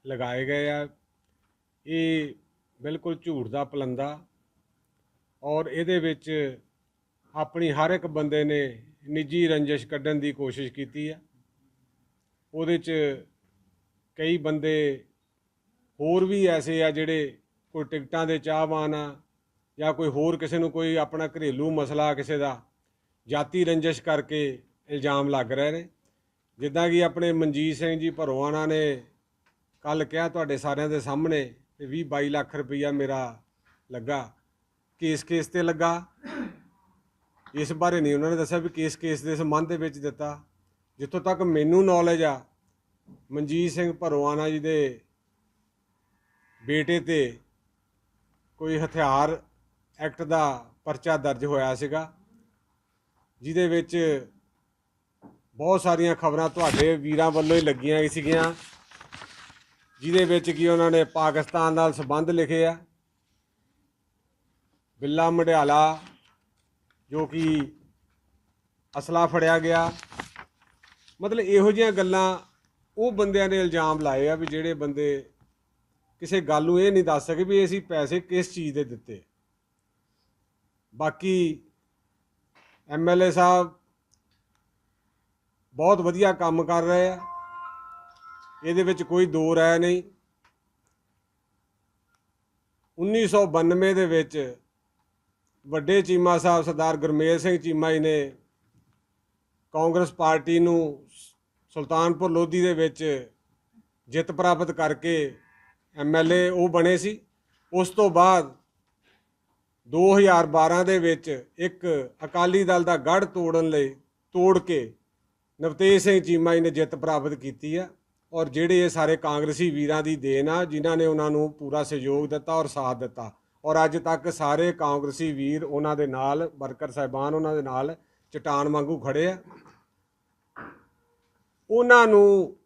ਲਗਾਏ ਗਏ ਆ। ਇਹ ਬਿਲਕੁਲ ਝੂਠ ਦਾ ਪਲੰਦਾ ਔਰ ਇਹਦੇ ਵਿੱਚ ਆਪਣੀ ਹਰ ਇੱਕ ਬੰਦੇ ਨੇ ਨਿੱਜੀ ਰੰਜਿਸ਼ ਕੱਢਣ ਦੀ ਕੋਸ਼ਿਸ਼ ਕੀਤੀ ਆ। ਉਹਦੇ 'ਚ ਕਈ ਬੰਦੇ ਹੋਰ ਵੀ ਐਸੇ ਆ ਜਿਹੜੇ ਕੋਈ ਟਿਕਟਾਂ ਦੇ ਚਾਹਵਾਨ ਆ ਜਾਂ ਕੋਈ ਹੋਰ ਕਿਸੇ ਨੂੰ ਕੋਈ ਆਪਣਾ ਘਰੇਲੂ ਮਸਲਾ ਕਿਸੇ ਦਾ ਜਾਤੀ ਰੰਜਿਸ਼ ਕਰਕੇ ਇਲਜ਼ਾਮ ਲੱਗ ਰਹੇ ਨੇ। ਜਿੱਦਾਂ ਕਿ ਆਪਣੇ ਮਨਜੀਤ ਸਿੰਘ ਜੀ ਭਰੋਆਣਾ ਨੇ ਕੱਲ ਕਿਹਾ ਤੁਹਾਡੇ ਸਾਰਿਆਂ ਦੇ ਸਾਹਮਣੇ ਕਿ 20 22 ਲੱਖ ਰੁਪਈਆ ਮੇਰਾ ਲੱਗਾ। ਕੇਸ ਕੇਸ ਤੇ ਲੱਗਾ। ਇਸ ਬਾਰੇ ਨਹੀਂ ਉਹਨਾਂ ਨੇ ਦੱਸਿਆ ਵੀ ਕੇਸ ਕੇਸ ਦੇ ਸੰਬੰਧ ਦੇ ਵਿੱਚ ਦਿੱਤਾ। ਜਿੱਥੋਂ ਤੱਕ ਮੈਨੂੰ ਨੌਲੇਜ ਆ, ਮਨਜੀਤ ਸਿੰਘ ਭਰੋਆਣਾ ਜੀ ਦੇ ਬੇਟੇ ਤੇ ਕੋਈ ਹਥਿਆਰ ਐਕਟ ਦਾ ਪਰਚਾ ਦਰਜ ਹੋਇਆ ਸੀਗਾ। ਜਿਹਦੇ ਵਿੱਚ ਬਹੁਤ ਸਾਰੀਆਂ ਖਬਰਾਂ ਤੁਹਾਡੇ ਵੀਰਾਂ ਵੱਲੋਂ ਹੀ ਲੱਗੀਆਂ ਹੀ ਸੀਗੀਆਂ। ਜਿਹਦੇ ਵਿੱਚ ਕੀ ਉਹਨਾਂ ਨੇ ਪਾਕਿਸਤਾਨ ਨਾਲ ਸੰਬੰਧ ਲਿਖੇ ਆ। ਬਿੱਲਾ ਮੜਿਆਲਾ ਜੋ ਕਿ ਅਸਲਾ ਫੜਿਆ ਗਿਆ। ਮਤਲਬ ਇਹੋ ਜਿਹੀਆਂ ਗੱਲਾਂ ਉਹ ਬੰਦਿਆਂ ਨੇ ਇਲਜ਼ਾਮ ਲਾਏ ਆ ਵੀ ਜਿਹੜੇ ਬੰਦੇ ਕਿਸੇ ਗੱਲ ਨੂੰ ਇਹ ਨਹੀਂ ਦੱਸ ਸਕੇ ਵੀ ਅਸੀਂ ਪੈਸੇ ਕਿਸ ਚੀਜ਼ ਦੇ ਦਿੱਤੇ। ਬਾਕੀ ਐਮਐਲਏ ਸਾਹਿਬ ਬਹੁਤ ਵਧੀਆ ਕੰਮ ਕਰ ਰਹੇ ਆ। ਇਹਦੇ ਵਿੱਚ ਕੋਈ ਦੋ ਰਾਏ ਨਹੀਂ। 1992 ਦੇ ਵਿੱਚ ਵੱਡੇ ਚੀਮਾ ਸਾਹਿਬ ਸਰਦਾਰ ਗੁਰਮੇਲ ਸਿੰਘ ਚੀਮਾ ਜੀ ਨੇ ਕਾਂਗਰਸ ਪਾਰਟੀ ਨੂੰ ਸੁਲਤਾਨਪੁਰ ਲੋਧੀ ਦੇ ਵਿੱਚ ਜਿੱਤ ਪ੍ਰਾਪਤ ਕਰਕੇ ਐਮਐਲਏ ਉਹ ਬਣੇ ਸੀ। ਉਸ ਤੋਂ ਬਾਅਦ 2012 ਦੇ ਵਿੱਚ ਇੱਕ ਅਕਾਲੀ ਦਲ ਦਾ ਗੜ ਤੋੜਨ ਲਈ ਤੋੜ ਕੇ ਨਵਤੇਜ ਸਿੰਘ ਚੀਮਾ ਜੀ ਨੇ ਜਿੱਤ ਪ੍ਰਾਪਤ ਕੀਤੀ ਆ ਔਰ ਜਿਹੜੇ ਇਹ ਸਾਰੇ ਕਾਂਗਰਸੀ ਵੀਰਾਂ ਦੀ ਦੇਣ ਆ, ਜਿਨ੍ਹਾਂ ਨੇ ਉਹਨਾਂ ਨੂੰ ਪੂਰਾ ਸਹਿਯੋਗ ਦਿੱਤਾ ਔਰ ਸਾਥ ਦਿੱਤਾ। ਔਰ ਅੱਜ ਤੱਕ ਸਾਰੇ ਕਾਂਗਰਸੀ ਵੀਰ ਉਹਨਾਂ ਦੇ ਨਾਲ, ਵਰਕਰ ਸਾਹਿਬਾਨ ਉਹਨਾਂ ਦੇ ਨਾਲ ਚਟਾਨ ਵਾਂਗੂ ਖੜੇ ਆ। ਉਹਨਾਂ ਨੂੰ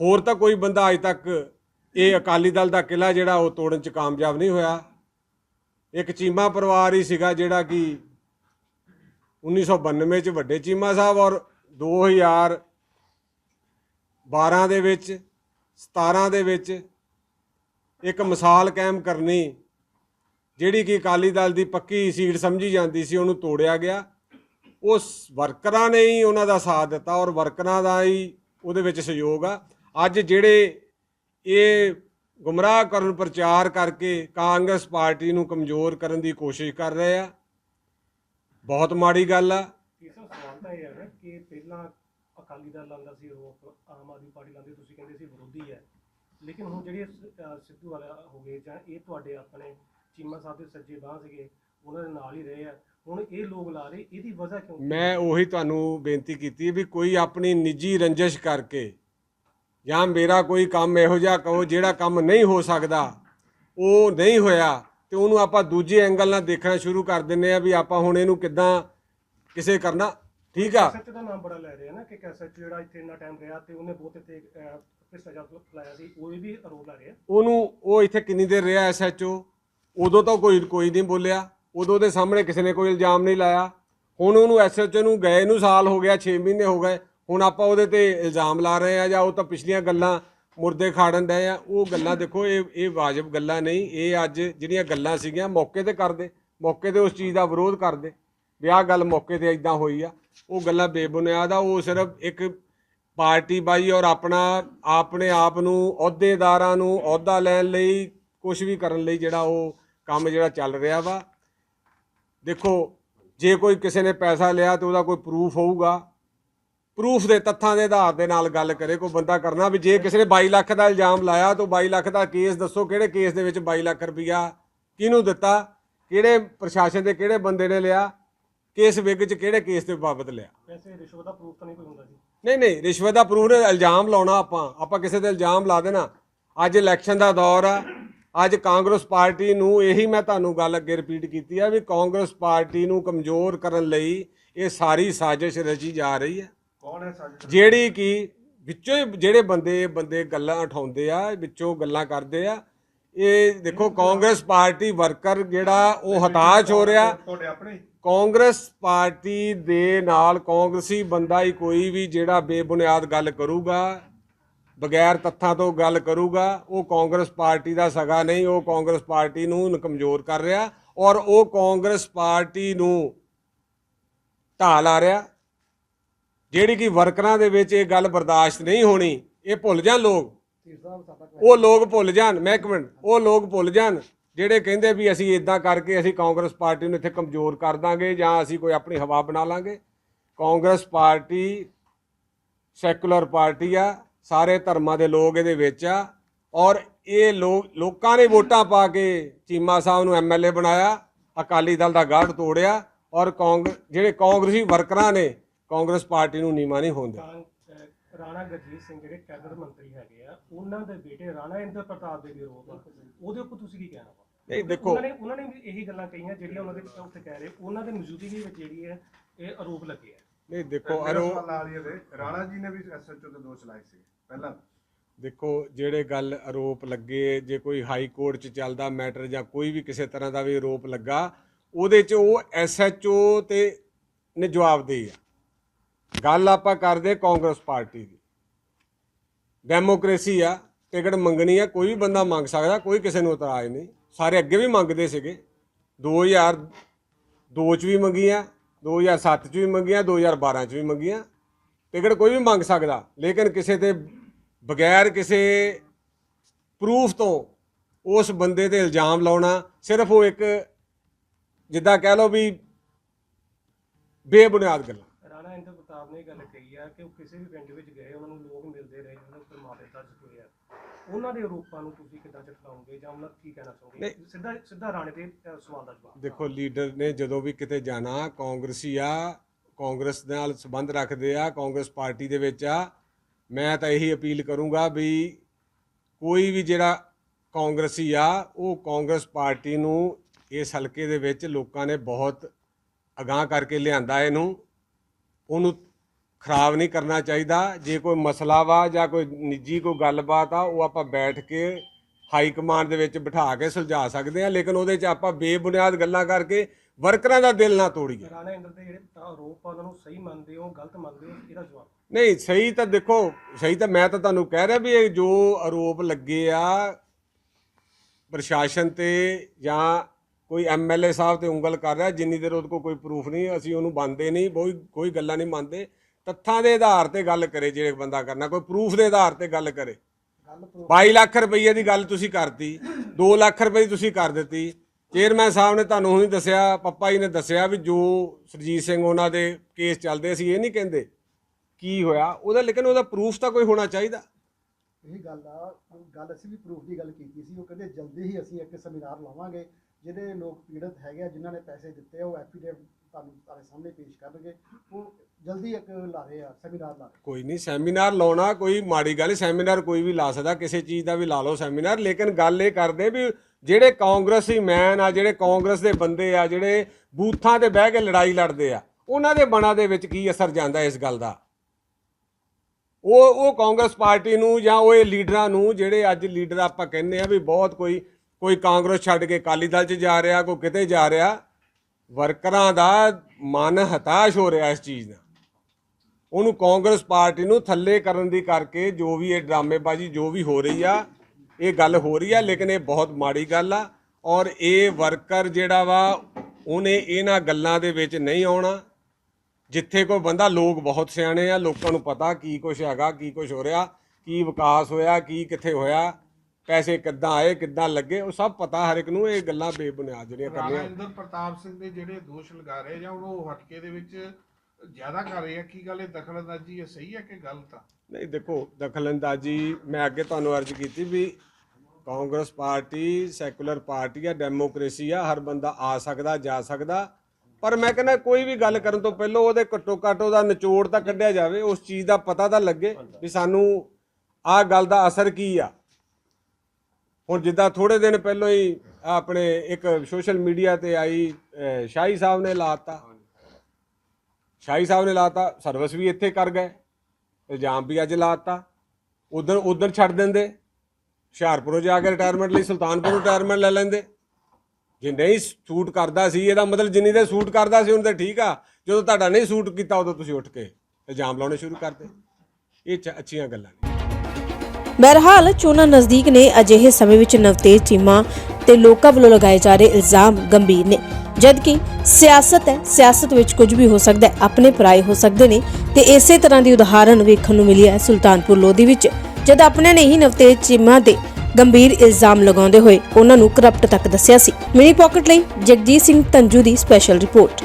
ਹੋਰ ਤਾਂ ਕੋਈ ਬੰਦਾ ਅੱਜ ਤੱਕ ਇਹ ਅਕਾਲੀ ਦਲ ਦਾ ਕਿਲਾ ਜਿਹੜਾ ਉਹ ਤੋੜਨ ਚ ਕਾਮਯਾਬ ਨਹੀਂ ਹੋਇਆ। ਇੱਕ ਚੀਮਾ ਪਰਿਵਾਰ ਹੀ ਸੀਗਾ ਜਿਹੜਾ ਕਿ 1992 ਚ ਵੱਡੇ ਚੀਮਾ ਸਾਹਿਬ ਔਰ 2012 ਦੇ ਵਿੱਚ 17 ਦੇ ਵਿੱਚ ਇੱਕ ਮਿਸਾਲ ਕਾਇਮ ਕਰਨੀ, ਜਿਹੜੀ ਕਿ ਅਕਾਲੀ ਦਲ ਦੀ ਪੱਕੀ ਸੀਟ ਸਮਝੀ ਜਾਂਦੀ ਸੀ, ਉਹਨੂੰ ਤੋੜਿਆ ਗਿਆ। ਉਸ ਵਰਕਰਾਂ ਨੇ ਹੀ ਉਹਨਾਂ ਦਾ ਸਾਥ ਦਿੱਤਾ ਔਰ ਵਰਕਰਾਂ ਦਾ ਹੀ ਉਹਦੇ ਵਿੱਚ ਸਹਿਯੋਗ ਆ। ਅੱਜ ਜਿਹੜੇ ਇਹ ਗੁੰਮਰਾਹ ਕਰਨ ਪ੍ਰਚਾਰ ਕਰਕੇ ਕਾਂਗਰਸ ਪਾਰਟੀ ਨੂੰ ਕਮਜ਼ੋਰ ਕਰਨ ਦੀ ਕੋਸ਼ਿਸ਼ ਕਰ ਰਹੇ ਆ। ਬਹੁਤ ਮਾੜੀ ਗੱਲ ਆ। ਦਾ ਸਵਾਲ ਤਾਂ ਇਹ ਹੈ ਕਿ ਪਹਿਲਾਂ ਅਕਾਲੀ ਦਲ ਲਾਉਂਦਾ ਸੀ ਰੋਪ ਆਮ ਆਦਮੀ ਪਾਰਟੀ ਲਾਉਂਦੀ ਤੁਸੀਂ ਕਹਿੰਦੇ ਸੀ ਵਿਰੋਧੀ ਹੈ। ਲੇਕਿਨ ਹੁਣ ਜਿਹੜੇ ਸਿੱਧੂ ਵਾਲਾ ਹੋ ਗਏ ਜਾਂ ਇਹ ਤੁਹਾਡੇ ਆਪਣੇ ਚੀਮਾ ਸਾਹਿਬ ਦੇ ਸੱਜੇ ਬਾਹ ਸੀਗੇ ਉਹਨਾਂ ਦੇ ਨਾਲ ਹੀ ਰਹੇ ਆ। ਹੁਣ ਇਹ ਲੋਕ ਲਾ ਰਹੇ ਇਹਦੀ ਵਜ੍ਹਾ ਕਿਉਂ? ਮੈਂ ਉਹੀ ਤੁਹਾਨੂੰ ਬੇਨਤੀ ਕੀਤੀ ਵੀ ਕੋਈ ਆਪਣੀ ਨਿੱਜੀ ਰੰਜਿਸ਼ ਕਰਕੇ ਜਾਂ ਮੇਰਾ ਕੋਈ ਕੰਮ ਇਹੋ ਜਿਹਾ ਕਹੋ ਜਿਹੜਾ ਕੰਮ ਨਹੀਂ ਹੋ ਸਕਦਾ ਉਹ ਨਹੀਂ ਹੋਇਆ ਤੇ ਉਹਨੂੰ ਆਪਾਂ ਦੂਜੇ ਐਂਗਲ ਨਾਲ ਦੇਖਣਾ ਸ਼ੁਰੂ ਕਰ ਦਿੰਨੇ ਆ ਵੀ ਆਪਾਂ ਹੁਣ ਇਹਨੂੰ ਕਿੱਦਾਂ ਕਿਸੇ ਕਰਨਾ ਠੀਕ ਆ? ਐਸਐਚ ਦਾ ਨਾਮ ਬੜਾ ਲੈ ਰਹੇ ਆ ਨਾ ਕਿ ਐਸਐਚ ਜਿਹੜਾ ਇੱਥੇ ਇੰਨਾ ਟਾਈਮ ਰਿਹਾ ਤੇ ਉਹਨੇ ਬਹੁਤ ਇੱਥੇ ਭ੍ਰਿਸ਼ਟਾਚਾਰ ਫੈਲਾਇਆ ਸੀ ਉਹ ਵੀ ਆਰੋਪ ਲਾ ਰਹੇ। ਆ ਉਹਨੂੰ ਉਹ ਇੱਥੇ ਕਿੰਨੀ ਦੇਰ ਰਿਹਾ ਐਸਐਚਓ ਉਦੋਂ ਤਾਂ ਕੋਈ ਕੋਈ ਨਹੀਂ ਬੋਲਿਆ ਉਦੋਂ ਦੇ ਸਾਹਮਣੇ ਕਿਸੇ ਨੇ ਕੋਈ ਇਲਜ਼ਾਮ ਨਹੀਂ ਲਾਇਆ। ਹੁਣ ਉਹਨੂੰ ਐਸਐਚਓ ਨੂੰ ਗਏ ਨੂੰ ਸਾਲ ਹੋ ਗਿਆ 6 ਮਹੀਨੇ ਹੋ ਗਏ ਹੁਣ ਆਪਾਂ ਉਹਦੇ ਤੇ ਇਲਜ਼ਾਮ ਲਾ ਰਹੇ ਆ ਜਾਂ ਉਹ ਤਾਂ ਪਿਛਲੀਆਂ ਗੱਲਾਂ ਮੁਰਦੇ ਖਾੜਨ ਦੇ ਆ, ਉਹ ਗੱਲਾਂ ਦੇਖੋ, ਇਹ ਇਹ ਵਾਜਬ ਗੱਲਾਂ ਨਹੀਂ, ਇਹ ਅੱਜ ਜਿਹੜੀਆਂ ਗੱਲਾਂ ਸੀਗੀਆਂ ਮੌਕੇ ਤੇ ਕਰਦੇ, ਮੌਕੇ ਤੇ ਉਸ ਚੀਜ਼ ਦਾ ਵਿਰੋਧ ਕਰਦੇ ਵੀ ਆਹ ਗੱਲ ਮੌਕੇ ਤੇ ਇਦਾਂ ਹੋਈ ਆ, ਉਹ ਗੱਲਾਂ ਬੇਬੁਨਿਆਦ ਆ, ਉਹ ਸਿਰਫ ਇੱਕ ਪਾਰਟੀ ਬਾਈ ਔਰ ਆਪਣਾ, ਆਪਣੇ ਆਪ ਨੂੰ, ਅਹੁਦੇਦਾਰਾਂ ਨੂੰ ਅਹੁਦਾ ਲੈਣ ਲਈ ਕੁਝ ਵੀ ਕਰਨ ਲਈ ਜਿਹੜਾ ਉਹ ਕੰਮ ਜਿਹੜਾ ਚੱਲ ਰਿਹਾ ਵਾ। ਦੇਖੋ, ਜੇ ਕੋਈ ਕਿਸੇ ਨੇ ਪੈਸਾ ਲਿਆ ਤੇ ਉਹਦਾ ਕੋਈ ਪ੍ਰੂਫ ਹੋਊਗਾ ਪ੍ਰੂਫ ਦੇ ਤੱਥਾਂ ਦੇ ਆਧਾਰ ਦੇ ਨਾਲ ਗੱਲ ਕਰੇ ਕੋਈ ਬੰਦਾ ਕਰਨਾ ਵੀ ਜੇ ਕਿਸੇ ਨੇ 22 ਲੱਖ ਦਾ ਇਲਜ਼ਾਮ ਲਾਇਆ ਤਾਂ 22 ਲੱਖ ਦਾ ਕੇਸ ਦੱਸੋ ਕਿਹੜੇ ਕੇਸ ਦੇ ਵਿੱਚ 22 ਲੱਖ ਰੁਪਈਆ ਕਿਹਨੂੰ ਦਿੱਤਾ ਕਿਹੜੇ ਪ੍ਰਸ਼ਾਸਨ ਦੇ ਕਿਹੜੇ ਬੰਦੇ ਨੇ ਲਿਆ ਕਿਸ ਵਿਗ 'ਚ ਕਿਹੜੇ ਕੇਸ ਦੇ ਬਾਬਤ ਲਿਆ। ਵੈਸੇ ਰਿਸ਼ਵਤ ਦਾ ਪ੍ਰੂਫ ਤਾਂ ਨਹੀਂ ਕੋਈ ਹੁੰਦਾ ਜੀ। ਨਹੀਂ ਨਹੀਂ ਰਿਸ਼ਵਤ ਦਾ ਪ੍ਰੂਫ ਨੇ ਇਲਜ਼ਾਮ ਲਾਉਣਾ ਆਪਾਂ ਆਪਾਂ ਕਿਸੇ ਤੇ ਇਲਜ਼ਾਮ ਲਾ ਦੇਣਾ। ਅੱਜ ਇਲੈਕਸ਼ਨ ਦਾ ਦੌਰ ਆ ਅੱਜ ਕਾਂਗਰਸ ਪਾਰਟੀ ਨੂੰ ਇਹੀ ਮੈਂ ਤੁਹਾਨੂੰ ਗੱਲ ਅੱਗੇ ਰਿਪੀਟ ਕੀਤੀ ਆ ਵੀ ਕਾਂਗਰਸ ਪਾਰਟੀ ਨੂੰ ਕਮਜ਼ੋਰ ਕਰਨ ਲਈ ਇਹ ਸਾਰੀ ਸਾਜ਼ਿਸ਼ ਰਚੀ ਜਾ ਰਹੀ ਹੈ। ਕੌਣ ਹੈ ਸਾਜਿਸ਼ ਜਿਹੜੀ ਕਿ ਵਿੱਚੋਂ ਹੀ ਜਿਹੜੇ ਬੰਦੇ ਬੰਦੇ ਗੱਲਾਂ ਉਠਾਉਂਦੇ ਆ ਵਿੱਚੋਂ ਗੱਲਾਂ ਕਰਦੇ ਆ ਇਹ ਦੇਖੋ ਕਾਂਗਰਸ ਪਾਰਟੀ ਵਰਕਰ ਜਿਹੜਾ ਉਹ ਹਤਾਸ਼ ਹੋ ਰਿਹਾ। ਤੁਹਾਡੇ ਆਪਣੇ ਕਾਂਗਰਸ ਪਾਰਟੀ ਦੇ ਨਾਲ ਕਾਂਗਰਸੀ ਬੰਦਾ ਹੀ ਕੋਈ ਵੀ ਜਿਹੜਾ ਬੇਬੁਨਿਆਦ ਗੱਲ ਕਰੂਗਾ ਬਗੈਰ ਤੱਥਾਂ ਤੋਂ ਗੱਲ ਕਰੂਗਾ ਉਹ ਕਾਂਗਰਸ ਪਾਰਟੀ ਦਾ ਸਗਾ ਨਹੀਂ ਉਹ ਕਾਂਗਰਸ ਪਾਰਟੀ ਨੂੰ ਕਮਜ਼ੋਰ ਕਰ ਰਿਹਾ ਔਰ ਉਹ ਕਾਂਗਰਸ ਪਾਰਟੀ ਨੂੰ ਢਾਹ ਲਾ ਰਿਹਾ। ਜਿਹੜੀ ਕਿ ਵਰਕਰਾਂ ਦੇ ਵਿੱਚ ਇਹ ਗੱਲ ਬਰਦਾਸ਼ਤ ਨਹੀਂ ਹੋਣੀ, ਇਹ ਭੁੱਲ ਜਾਣ ਲੋਕ। ਉਹ ਲੋਕ ਭੁੱਲ ਜਾਣ, ਮੈਂ ਇੱਕ ਮਿੰਟ, ਉਹ ਲੋਕ ਭੁੱਲ ਜਾਣ, ਜਿਹੜੇ ਕਹਿੰਦੇ ਵੀ ਅਸੀਂ ਇਦਾਂ ਕਰਕੇ ਅਸੀਂ ਕਾਂਗਰਸ ਪਾਰਟੀ ਨੂੰ ਇੱਥੇ ਕਮਜ਼ੋਰ ਕਰ ਦਾਂਗੇ ਜਾਂ ਅਸੀਂ ਕੋਈ ਆਪਣੀ ਹਵਾ ਬਣਾ ਲਾਂਗੇ। ਕਾਂਗਰਸ ਪਾਰਟੀ ਸੈਕੂਲਰ ਪਾਰਟੀ ਆ, ਸਾਰੇ ਧਰਮਾਂ ਦੇ ਲੋਕ ਇਹਦੇ ਵਿੱਚ ਆ, ਔਰ ਇਹ ਲੋਕ, ਲੋਕਾਂ ਨੇ ਵੋਟਾਂ ਪਾ ਕੇ ਚੀਮਾ ਸਾਹਿਬ ਨੂੰ ਐਮਐਲਏ ਬਣਾਇਆ, ਅਕਾਲੀ ਦਲ ਦਾ ਗਾਢ ਤੋੜਿਆ, ਔਰ ਕਾਂਗ, ਜਿਹੜੇ ਕਾਂਗਰਸੀ ਵਰਕਰਾਂ ਨੇ ਕਾਂਗਰਸ ਪਾਰਟੀ ਨੂੰ ਨੀਮਾ ਨਹੀਂ ਹੋਣ ਦਿੱਤਾ ਤਾਂ, ਰਾਣਾ ਗੁਰਜੀਤ ਸਿੰਘ ਜਿਹੜੇ ਕੈਬਨਿਟ ਮੰਤਰੀ ਹੈਗੇ ਆ ਉਹਨਾਂ ਦੇ ਬੇਟੇ ਰਾਣਾ ਇੰਦਰ ਪ੍ਰਤਾਪ ਦੇ ਵੀ ਆਰੋਪ ਆ। ਉਹਦੇ ਉੱਪਰ ਤੁਸੀਂ ਕੀ ਕਹਿਣਾ ਵਾ? ਨਹੀਂ ਦੇਖੋ ਉਹਨਾਂ ਨੇ ਉਹਨਾਂ ਨੇ ਵੀ ਇਹੀ ਗੱਲਾਂ ਕਹੀਆਂ ਜਿਹੜੀਆਂ ਉਹਨਾਂ ਦੇ ਉੱਥੇ ਕਹਿ ਰਹੇ ਉਹਨਾਂ ਦੇ ਮੌਜੂਦਗੀ ਵਿੱਚ ਜਿਹੜੀ ਹੈ ਇਹ ਆਰੋਪ ਲੱਗੇ ਆ। ਨਹੀਂ ਦੇਖੋ ਇਹਦੇ ਰਾਣਾ ਜੀ ਨੇ ਵੀ ਐਸਐਚਓ ਤੇ ਦੋਸ਼ ਲਾਏ ਸੀ ਪਹਿਲਾਂ। ਦੇਖੋ ਜਿਹੜੇ ਗੱਲ ਆਰੋਪ ਲੱਗੇ ਜੇ ਕੋਈ ਹਾਈ ਕੋਰਟ 'ਚ ਚੱਲਦਾ ਮੈਟਰ ਜਾਂ ਕੋਈ ਵੀ ਕਿਸੇ ਤਰ੍ਹਾਂ ਦਾ ਵੀ ਆਰੋਪ ਲੱਗਾ ਉਹਦੇ 'ਚ ਉਹ ਐਸਐਚਓ ਤੇ ਨੇ ਜਵਾਬ ਦੇਈ ਆ। ਗੱਲ ਆਪਾਂ ਕਰਦੇ ਕਾਂਗਰਸ ਪਾਰਟੀ ਦੀ। ਡੈਮੋਕ੍ਰੇਸੀ ਆ, ਟਿਕਟ ਮੰਗਣੀ ਆ, ਕੋਈ ਵੀ ਬੰਦਾ ਮੰਗ ਸਕਦਾ, ਕੋਈ ਕਿਸੇ ਨੂੰ ਇਤਰਾਜ਼ ਨਹੀਂ। ਸਾਰੇ ਅੱਗੇ ਵੀ ਮੰਗਦੇ ਸੀਗੇ। 2002 ਚ ਵੀ ਮੰਗੀਆਂ 2007 ਚ ਵੀ ਮੰਗੀਆਂ 2012 ਚ ਵੀ ਮੰਗੀਆਂ। ਟਿਕਟ ਕੋਈ ਵੀ ਮੰਗ ਸਕਦਾ, ਲੇਕਿਨ ਕਿਸੇ ਤੇ ਬਗੈਰ ਕਿਸੇ ਪ੍ਰੂਫ ਤੋਂ ਉਸ ਬੰਦੇ ਤੇ ਇਲਜ਼ਾਮ ਲਾਉਣਾ, ਸਿਰਫ ਉਹ ਇੱਕ ਜਿੱਦਾਂ ਕਹਿ ਲਓ ਵੀ ਬੇਬੁਨਿਆਦ ਗੱਲਾਂ। ਨੇ ਇਹ ਗੱਲ ਕਹੀ ਆ ਕਿ ਉਹ ਕਿਸੇ ਵੀ ਪਿੰਡ ਵਿੱਚ ਗਏ ਉਹਨਾਂ ਨੂੰ ਲੋਕ ਮਿਲਦੇ ਰਹੇ ਉਹਨਾਂ ਉੱਪਰ ਮਾਪੇ ਦਰਜ ਹੋਏ ਆ। ਉਹਨਾਂ ਦੇ ਆਰੋਪਾਂ ਨੂੰ ਤੁਸੀਂ ਕਿੱਦਾਂ ਝਟਕਾਓਗੇ ਜਾਂ ਉਹਨਾਂ ਕੀ ਕਹਿਣਾ ਚਾਹੋਗੇ? ਸਿੱਧਾ ਸਿੱਧਾ ਰਾਣੇ ਦੇ ਸਵਾਲ ਦਾ ਜਵਾਬ ਦੇਖੋ ਲੀਡਰ ਨੇ ਜਦੋਂ ਵੀ ਕਿਤੇ ਜਾਣਾ ਕਾਂਗਰਸੀ ਆ ਕਾਂਗਰਸ ਨਾਲ ਸੰਬੰਧ ਰੱਖਦੇ ਆ ਕਾਂਗਰਸ ਪਾਰਟੀ ਦੇ ਵਿੱਚ ਆ ਮੈਂ ਤਾਂ ਇਹੀ ਅਪੀਲ ਕਰੂੰਗਾ ਵੀ ਕੋਈ ਵੀ ਜਿਹੜਾ ਕਾਂਗਰਸੀ ਆ ਉਹ ਕਾਂਗਰਸ ਪਾਰਟੀ ਨੂੰ ਇਸ ਹਲਕੇ ਦੇ ਵਿੱਚ ਲੋਕਾਂ ਨੇ ਬਹੁਤ ਅਗਾਹ ਕਰਕੇ ਲਿਆਂਦਾ ਇਹਨੂੰ। ਉਹਨੂੰ ਖਰਾਬ ਨਹੀਂ ਕਰਨਾ ਚਾਹੀਦਾ। ਜੇ ਕੋਈ ਮਸਲਾ ਵਾ ਜਾਂ ਕੋਈ ਨਿੱਜੀ ਕੋਈ ਗੱਲਬਾਤ ਆ ਉਹ ਆਪਾਂ ਬੈਠ ਕੇ ਹਾਈ ਕਮਾਂਡ ਦੇ ਵਿੱਚ ਬਿਠਾ ਕੇ ਸੁਲਝਾ ਸਕਦੇ ਆ ਲੇਕਿਨ ਉਹਦੇ 'ਚ ਆਪਾਂ ਬੇਬੁਨਿਆਦ ਗੱਲਾਂ ਕਰਕੇ ਵਰਕਰਾਂ ਦਾ ਦਿਲ ਨਾ ਤੋੜੀਏ। ਰਾਣਾ ਇੰਦਰ ਦੇ ਜਿਹੜੇ ਤਾਂ ਆਰੋਪ ਆ ਉਹਨਾਂ ਨੂੰ ਸਹੀ ਮੰਨਦੇ ਹੋ ਗਲਤ ਮੰਨਦੇ ਹੋ ਇਹਦਾ ਜਵਾਬ? ਨਹੀਂ ਸਹੀ ਤਾਂ ਦੇਖੋ ਸਹੀ ਤਾਂ ਮੈਂ ਤਾਂ ਤੁਹਾਨੂੰ ਕਹਿ ਰਿਹਾ ਵੀ ਇਹ ਜੋ ਆਰੋਪ ਲੱਗੇ ਆ ਪ੍ਰਸ਼ਾਸਨ ਤੇ ਜਾਂ ਕੋਈ ਐਮਐਲਏ ਸਾਹਿਬ ਤੇ ਉਂਗਲ ਕਰ ਰਿਹਾ ਜਿੰਨੀ ਦੇਰ ਉਹਦੇ ਕੋਲ ਕੋਈ ਪ੍ਰੂਫ ਨਹੀਂ ਅਸੀਂ ਉਹਨੂੰ ਮੰਨਦੇ ਨਹੀਂ ਕੋਈ ਕੋਈ ਗੱਲਾਂ ਨਹੀਂ ਮੰਨਦੇ। ਤੱਥਾਂ ਦੇ ਆਧਾਰ ਤੇ ਗੱਲ ਕਰੇ ਜਿਹੜੇ ਬੰਦਾ ਕਰਨਾ ਕੋਈ ਪ੍ਰੂਫ ਦੇ ਆਧਾਰ ਤੇ ਗੱਲ ਕਰੇ। 22 ਲੱਖ ਰੁਪਏ ਦੀ ਗੱਲ ਤੁਸੀਂ ਕਰਤੀ 2 ਲੱਖ ਰੁਪਏ ਦੀ ਤੁਸੀਂ ਕਰ ਦਿੱਤੀ। ਚੇਅਰਮੈਨ ਸਾਹਿਬ ਨੇ ਤੁਹਾਨੂੰ ਹੁਣੀ ਦੱਸਿਆ ਪੱਪਾ ਜੀ ਨੇ ਦੱਸਿਆ ਵੀ ਜੋ ਸਰਜੀਤ ਸਿੰਘ ਉਹਨਾਂ ਦੇ ਕੇਸ ਚੱਲਦੇ ਸੀ ਇਹ ਨਹੀਂ ਕਹਿੰਦੇ ਕੀ ਹੋਇਆ। ਉਹਦਾ ਲੇਕਿਨ ਉਹਦਾ ਪ੍ਰੂਫ ਤਾਂ ਕੋਈ ਹੋਣਾ ਚਾਹੀਦਾ। ਇਹ ਗੱਲ ਆ ਗੱਲ ਅਸੀਂ ਵੀ ਪ੍ਰੂਫ ਦੀ ਗੱਲ ਕੀਤੀ ਸੀ ਉਹ ਕਹਿੰਦੇ ਜਲਦੀ ਹੀ ਅਸੀਂ ਇੱਕ ਸੈਮੀਨਾਰ ਲਾਵਾਂਗੇ ਜਿਹੜੇ ਲੋਕ ਪੀੜਤ ਹੈਗੇ ਜਿਨ੍ਹਾਂ ਨੇ ਪੈਸੇ ਦਿੱਤੇ ਉਹ ਐਫੀਡੇਵਿਟ ਤੁਹਾਨੂੰ ਤੁਹਾਡੇ ਸਾਹਮਣੇ ਪੇਸ਼ ਕਰਨਗੇ। ਉਹ ਜਲਦੀ ਇੱਕ ਲਾ ਰਹੇ ਆ, ਸੈਮੀਨਾਰ ਲਾ ਰਹੇ ਕੋਈ ਨਹੀਂ, ਸੈਮੀਨਾਰ ਲਾਉਣਾ, ਕੋਈ ਮਾੜੀ ਗੱਲ ਸੈਮੀਨਾਰ ਕੋਈ ਵੀ ਲਾ ਸਕਦਾ, ਕਿਸੇ ਚੀਜ਼ ਦਾ ਵੀ ਲਾ ਲਓ ਸੈਮੀਨਾਰ। ਲੇਕਿਨ ਗੱਲ ਇਹ ਕਰਦੇ ਵੀ ਜਿਹੜੇ ਕਾਂਗਰਸੀ ਮੈਨ ਆ, ਜਿਹੜੇ ਕਾਂਗਰਸ ਦੇ ਬੰਦੇ ਆ, ਜਿਹੜੇ ਬੂਥਾਂ ਤੇ ਬਹਿ ਕੇ ਲੜਾਈ ਲੜਦੇ ਆ, ਉਹਨਾਂ ਦੇ ਬਣਾ ਦੇ ਵਿੱਚ ਕੀ ਅਸਰ ਜਾਂਦਾ ਇਸ ਗੱਲ ਦਾ? ਉਹ ਉਹ ਕਾਂਗਰਸ ਪਾਰਟੀ ਨੂੰ ਜਾਂ ਉਹ ਇਹ ਲੀਡਰਾਂ ਨੂੰ, ਜਿਹੜੇ ਅੱਜ ਲੀਡਰ ਆਪਾਂ ਕਹਿੰਦੇ ਆ ਵੀ ਬਹੁਤ ਕੋਈ ਕੋਈ ਕਾਂਗਰਸ ਛੱਡ ਕੇ ਅਕਾਲੀ ਦਲ 'ਚ ਜਾ ਰਿਹਾ, ਕੋਈ ਕਿਤੇ ਜਾ ਰਿਹਾ ਵਰਕਰਾਂ ਦਾ ਮਨ ਹਤਾਸ਼ ਹੋ ਰਿਹਾ ਇਸ ਚੀਜ਼ ਨਾਲ। ਉਹਨੂੰ ਕਾਂਗਰਸ ਪਾਰਟੀ ਨੂੰ ਥੱਲੇ ਕਰਨ ਦੀ ਕਰਕੇ ਜੋ ਵੀ ਇਹ ਡਰਾਮੇਬਾਜ਼ੀ ਜੋ ਵੀ ਹੋ ਰਹੀ ਆ, ਇਹ ਗੱਲ ਹੋ ਰਹੀ ਆ, ਲੇਕਿਨ ਇਹ ਬਹੁਤ ਮਾੜੀ ਗੱਲ ਆ ਔਰ ਇਹ ਵਰਕਰ ਜਿਹੜਾ ਵਾ, ਉਹਨੇ ਇਹਨਾਂ ਗੱਲਾਂ ਦੇ ਵਿੱਚ ਨਹੀਂ ਆਉਣਾ। ਜਿੱਥੇ ਕੋਈ ਬੰਦਾ, ਲੋਕ ਬਹੁਤ ਸਿਆਣੇ ਆ, ਲੋਕਾਂ ਨੂੰ ਪਤਾ ਕੀ ਕੁਝ ਹੈਗਾ, ਕੀ ਕੁਝ ਹੋ ਰਿਹਾ, ਕੀ ਵਿਕਾਸ ਹੋਇਆ, ਕੀ ਕਿੱਥੇ ਹੋਇਆ। ਪੈਸੇ ਕਿੱਦਾਂ ਆਏ ਕਿੱਦਾਂ ਲੱਗੇ ਉਹ ਸਭ ਪਤਾ ਹਰ ਇੱਕ ਨੂੰ ਇਹ ਗੱਲਾਂ ਬੇਬੁਨਿਆਦ ਜਿਹੜੀਆਂ ਰਾਣਾ ਕਰਨੀਆਂ। ਇੰਦਰ ਪ੍ਰਤਾਪ ਸਿੰਘ ਦੇ ਜਿਹੜੇ ਦੋਸ਼ ਲਗਾ ਰਹੇ ਜਾਂ ਉਹ ਹਟਕੇ ਦੇ ਵਿੱਚ ਜ਼ਿਆਦਾ ਕਰ ਰਹੇ ਆ ਕੀ ਗੱਲ ਇਹ ਦਖਲਅੰਦਾਜ਼ੀ ਇਹ ਸਹੀ ਹੈ ਕਿ ਗਲਤ ਆ? ਨਹੀਂ ਦੇਖੋ ਦਖਲਅੰਦਾਜ਼ੀ ਮੈਂ ਅੱਗੇ ਤੁਹਾਨੂੰ ਅਰਜ਼ ਕੀਤੀ ਵੀ ਕਾਂਗਰਸ ਪਾਰਟੀ ਸੈਕੂਲਰ ਪਾਰਟੀ ਆ ਡੈਮੋਕ੍ਰੇਸੀ ਆ ਹਰ ਬੰਦਾ ਆ ਸਕਦਾ ਜਾ ਸਕਦਾ। ਪਰ ਮੈਂ ਕਹਿੰਦਾ ਕੋਈ ਵੀ ਗੱਲ ਕਰਨ ਤੋਂ ਪਹਿਲਾਂ ਉਹਦੇ ਘੱਟੋ ਘੱਟ ਉਹਦਾ ਨਿਚੋੜ ਤਾਂ ਕੱਢਿਆ ਜਾਵੇ ਉਸ ਚੀਜ਼ ਦਾ ਪਤਾ ਤਾਂ ਲੱਗੇ ਵੀ ਸਾਨੂੰ ਆਹ ਗੱਲ ਦਾ ਅਸਰ ਕੀ ਆ। ਹੁਣ ਜਿੱਦਾਂ ਥੋੜੇ ਦਿਨ ਪਹਿਲਾਂ ਹੀ ਆਪਣੇ ਇੱਕ ਸੋਸ਼ਲ ਮੀਡੀਆ ਤੇ ਆਈ ਸ਼ਾਹੀ ਸਾਹਿਬ ਨੇ ਲਾਤਾ। ਸ਼ਾਹੀ ਸਾਹਿਬ ਨੇ ਲਾਤਾ, ਸਰਵਿਸ ਵੀ ਇੱਥੇ ਕਰ ਗਏ, ਇਲਜ਼ਾਮ ਵੀ ਅੱਜ ਲਾਤਾ। ਉਧਰ ਉਧਰ ਛੱਡ ਦਿੰਦੇ। ਹੁਸ਼ਿਆਰਪੁਰੋਂ ਜਾ ਕੇ ਰਿਟਾਇਰਮੈਂਟ ਲਈ ਸੁਲਤਾਨਪੁਰ ਰਿਟਾਇਰਮੈਂਟ ਲੈ ਲੈਂਦੇ। ਜੇ ਨਹੀਂ ਸੂਟ ਕਰਦਾ ਸੀ, ਇਹਦਾ ਮਤਲਬ ਜਿੰਨੀ ਦੇ ਸੂਟ ਕਰਦਾ ਸੀ ਉਹਨਾਂ ਤੇ ਠੀਕ ਆ। ਜਦੋਂ ਤੁਹਾਡਾ ਨਹੀਂ ਸੂਟ ਕੀਤਾ, ਉਦੋਂ ਤੁਸੀਂ ਉੱਠ ਕੇ ਇਲਜ਼ਾਮ ਲਾਉਣੇ ਸ਼ੁਰੂ ਕਰਦੇ ਇਹ ਅੱਛੀਆਂ ਗੱਲਾਂ ਨੇ। ਬਹਰਹਾਲ ਚੋਣਾਂ ਨਜ਼ਦੀਕ ਨੇ ਅਜਿਹੇ ਸਮੇਂ ਵਿੱਚ ਨਵਤੇਜ ਚੀਮਾ ਤੇ ਲੋਕਾਂ ਵੱਲੋਂ ਲਗਾਏ ਜਾ ਰਹੇ ਇਲਜ਼ਾਮ ਗੰਭੀਰ ਨੇ। ਜਦਕਿ ਸਿਆਸਤ ਹੈ, ਸਿਆਸਤ ਵਿੱਚ ਕੁਝ ਵੀ ਹੋ ਸਕਦਾ ਹੈ, ਆਪਣੇ ਪਰਾਏ ਹੋ ਸਕਦੇ ਨੇ ਤੇ ਇਸੇ ਤਰ੍ਹਾਂ ਦੀ ਉਦਾਹਰਨ ਵੇਖਣ ਨੂੰ ਮਿਲੀ ਹੈ ਸੁਲਤਾਨਪੁਰ ਲੋਧੀ ਵਿੱਚ। ਜਦ ਆਪਣੇ ਨੇ ਹੀ ਨਵਤੇਜ ਚੀਮਾ ਦੇ ਗੰਭੀਰ ਇਲਜ਼ਾਮ ਲਗਾਉਂਦੇ ਹੋਏ ਉਹਨਾਂ ਨੂੰ ਕਰਪਟ ਤੱਕ ਦੱਸਿਆ ਸੀ। ਮਿਨੀ ਪਾਕਟ ਲਈ ਜਗਜੀਤ ਸਿੰਘ ਤੰਜੂ ਦੀ ਸਪੈਸ਼ਲ ਰਿਪੋਰਟ।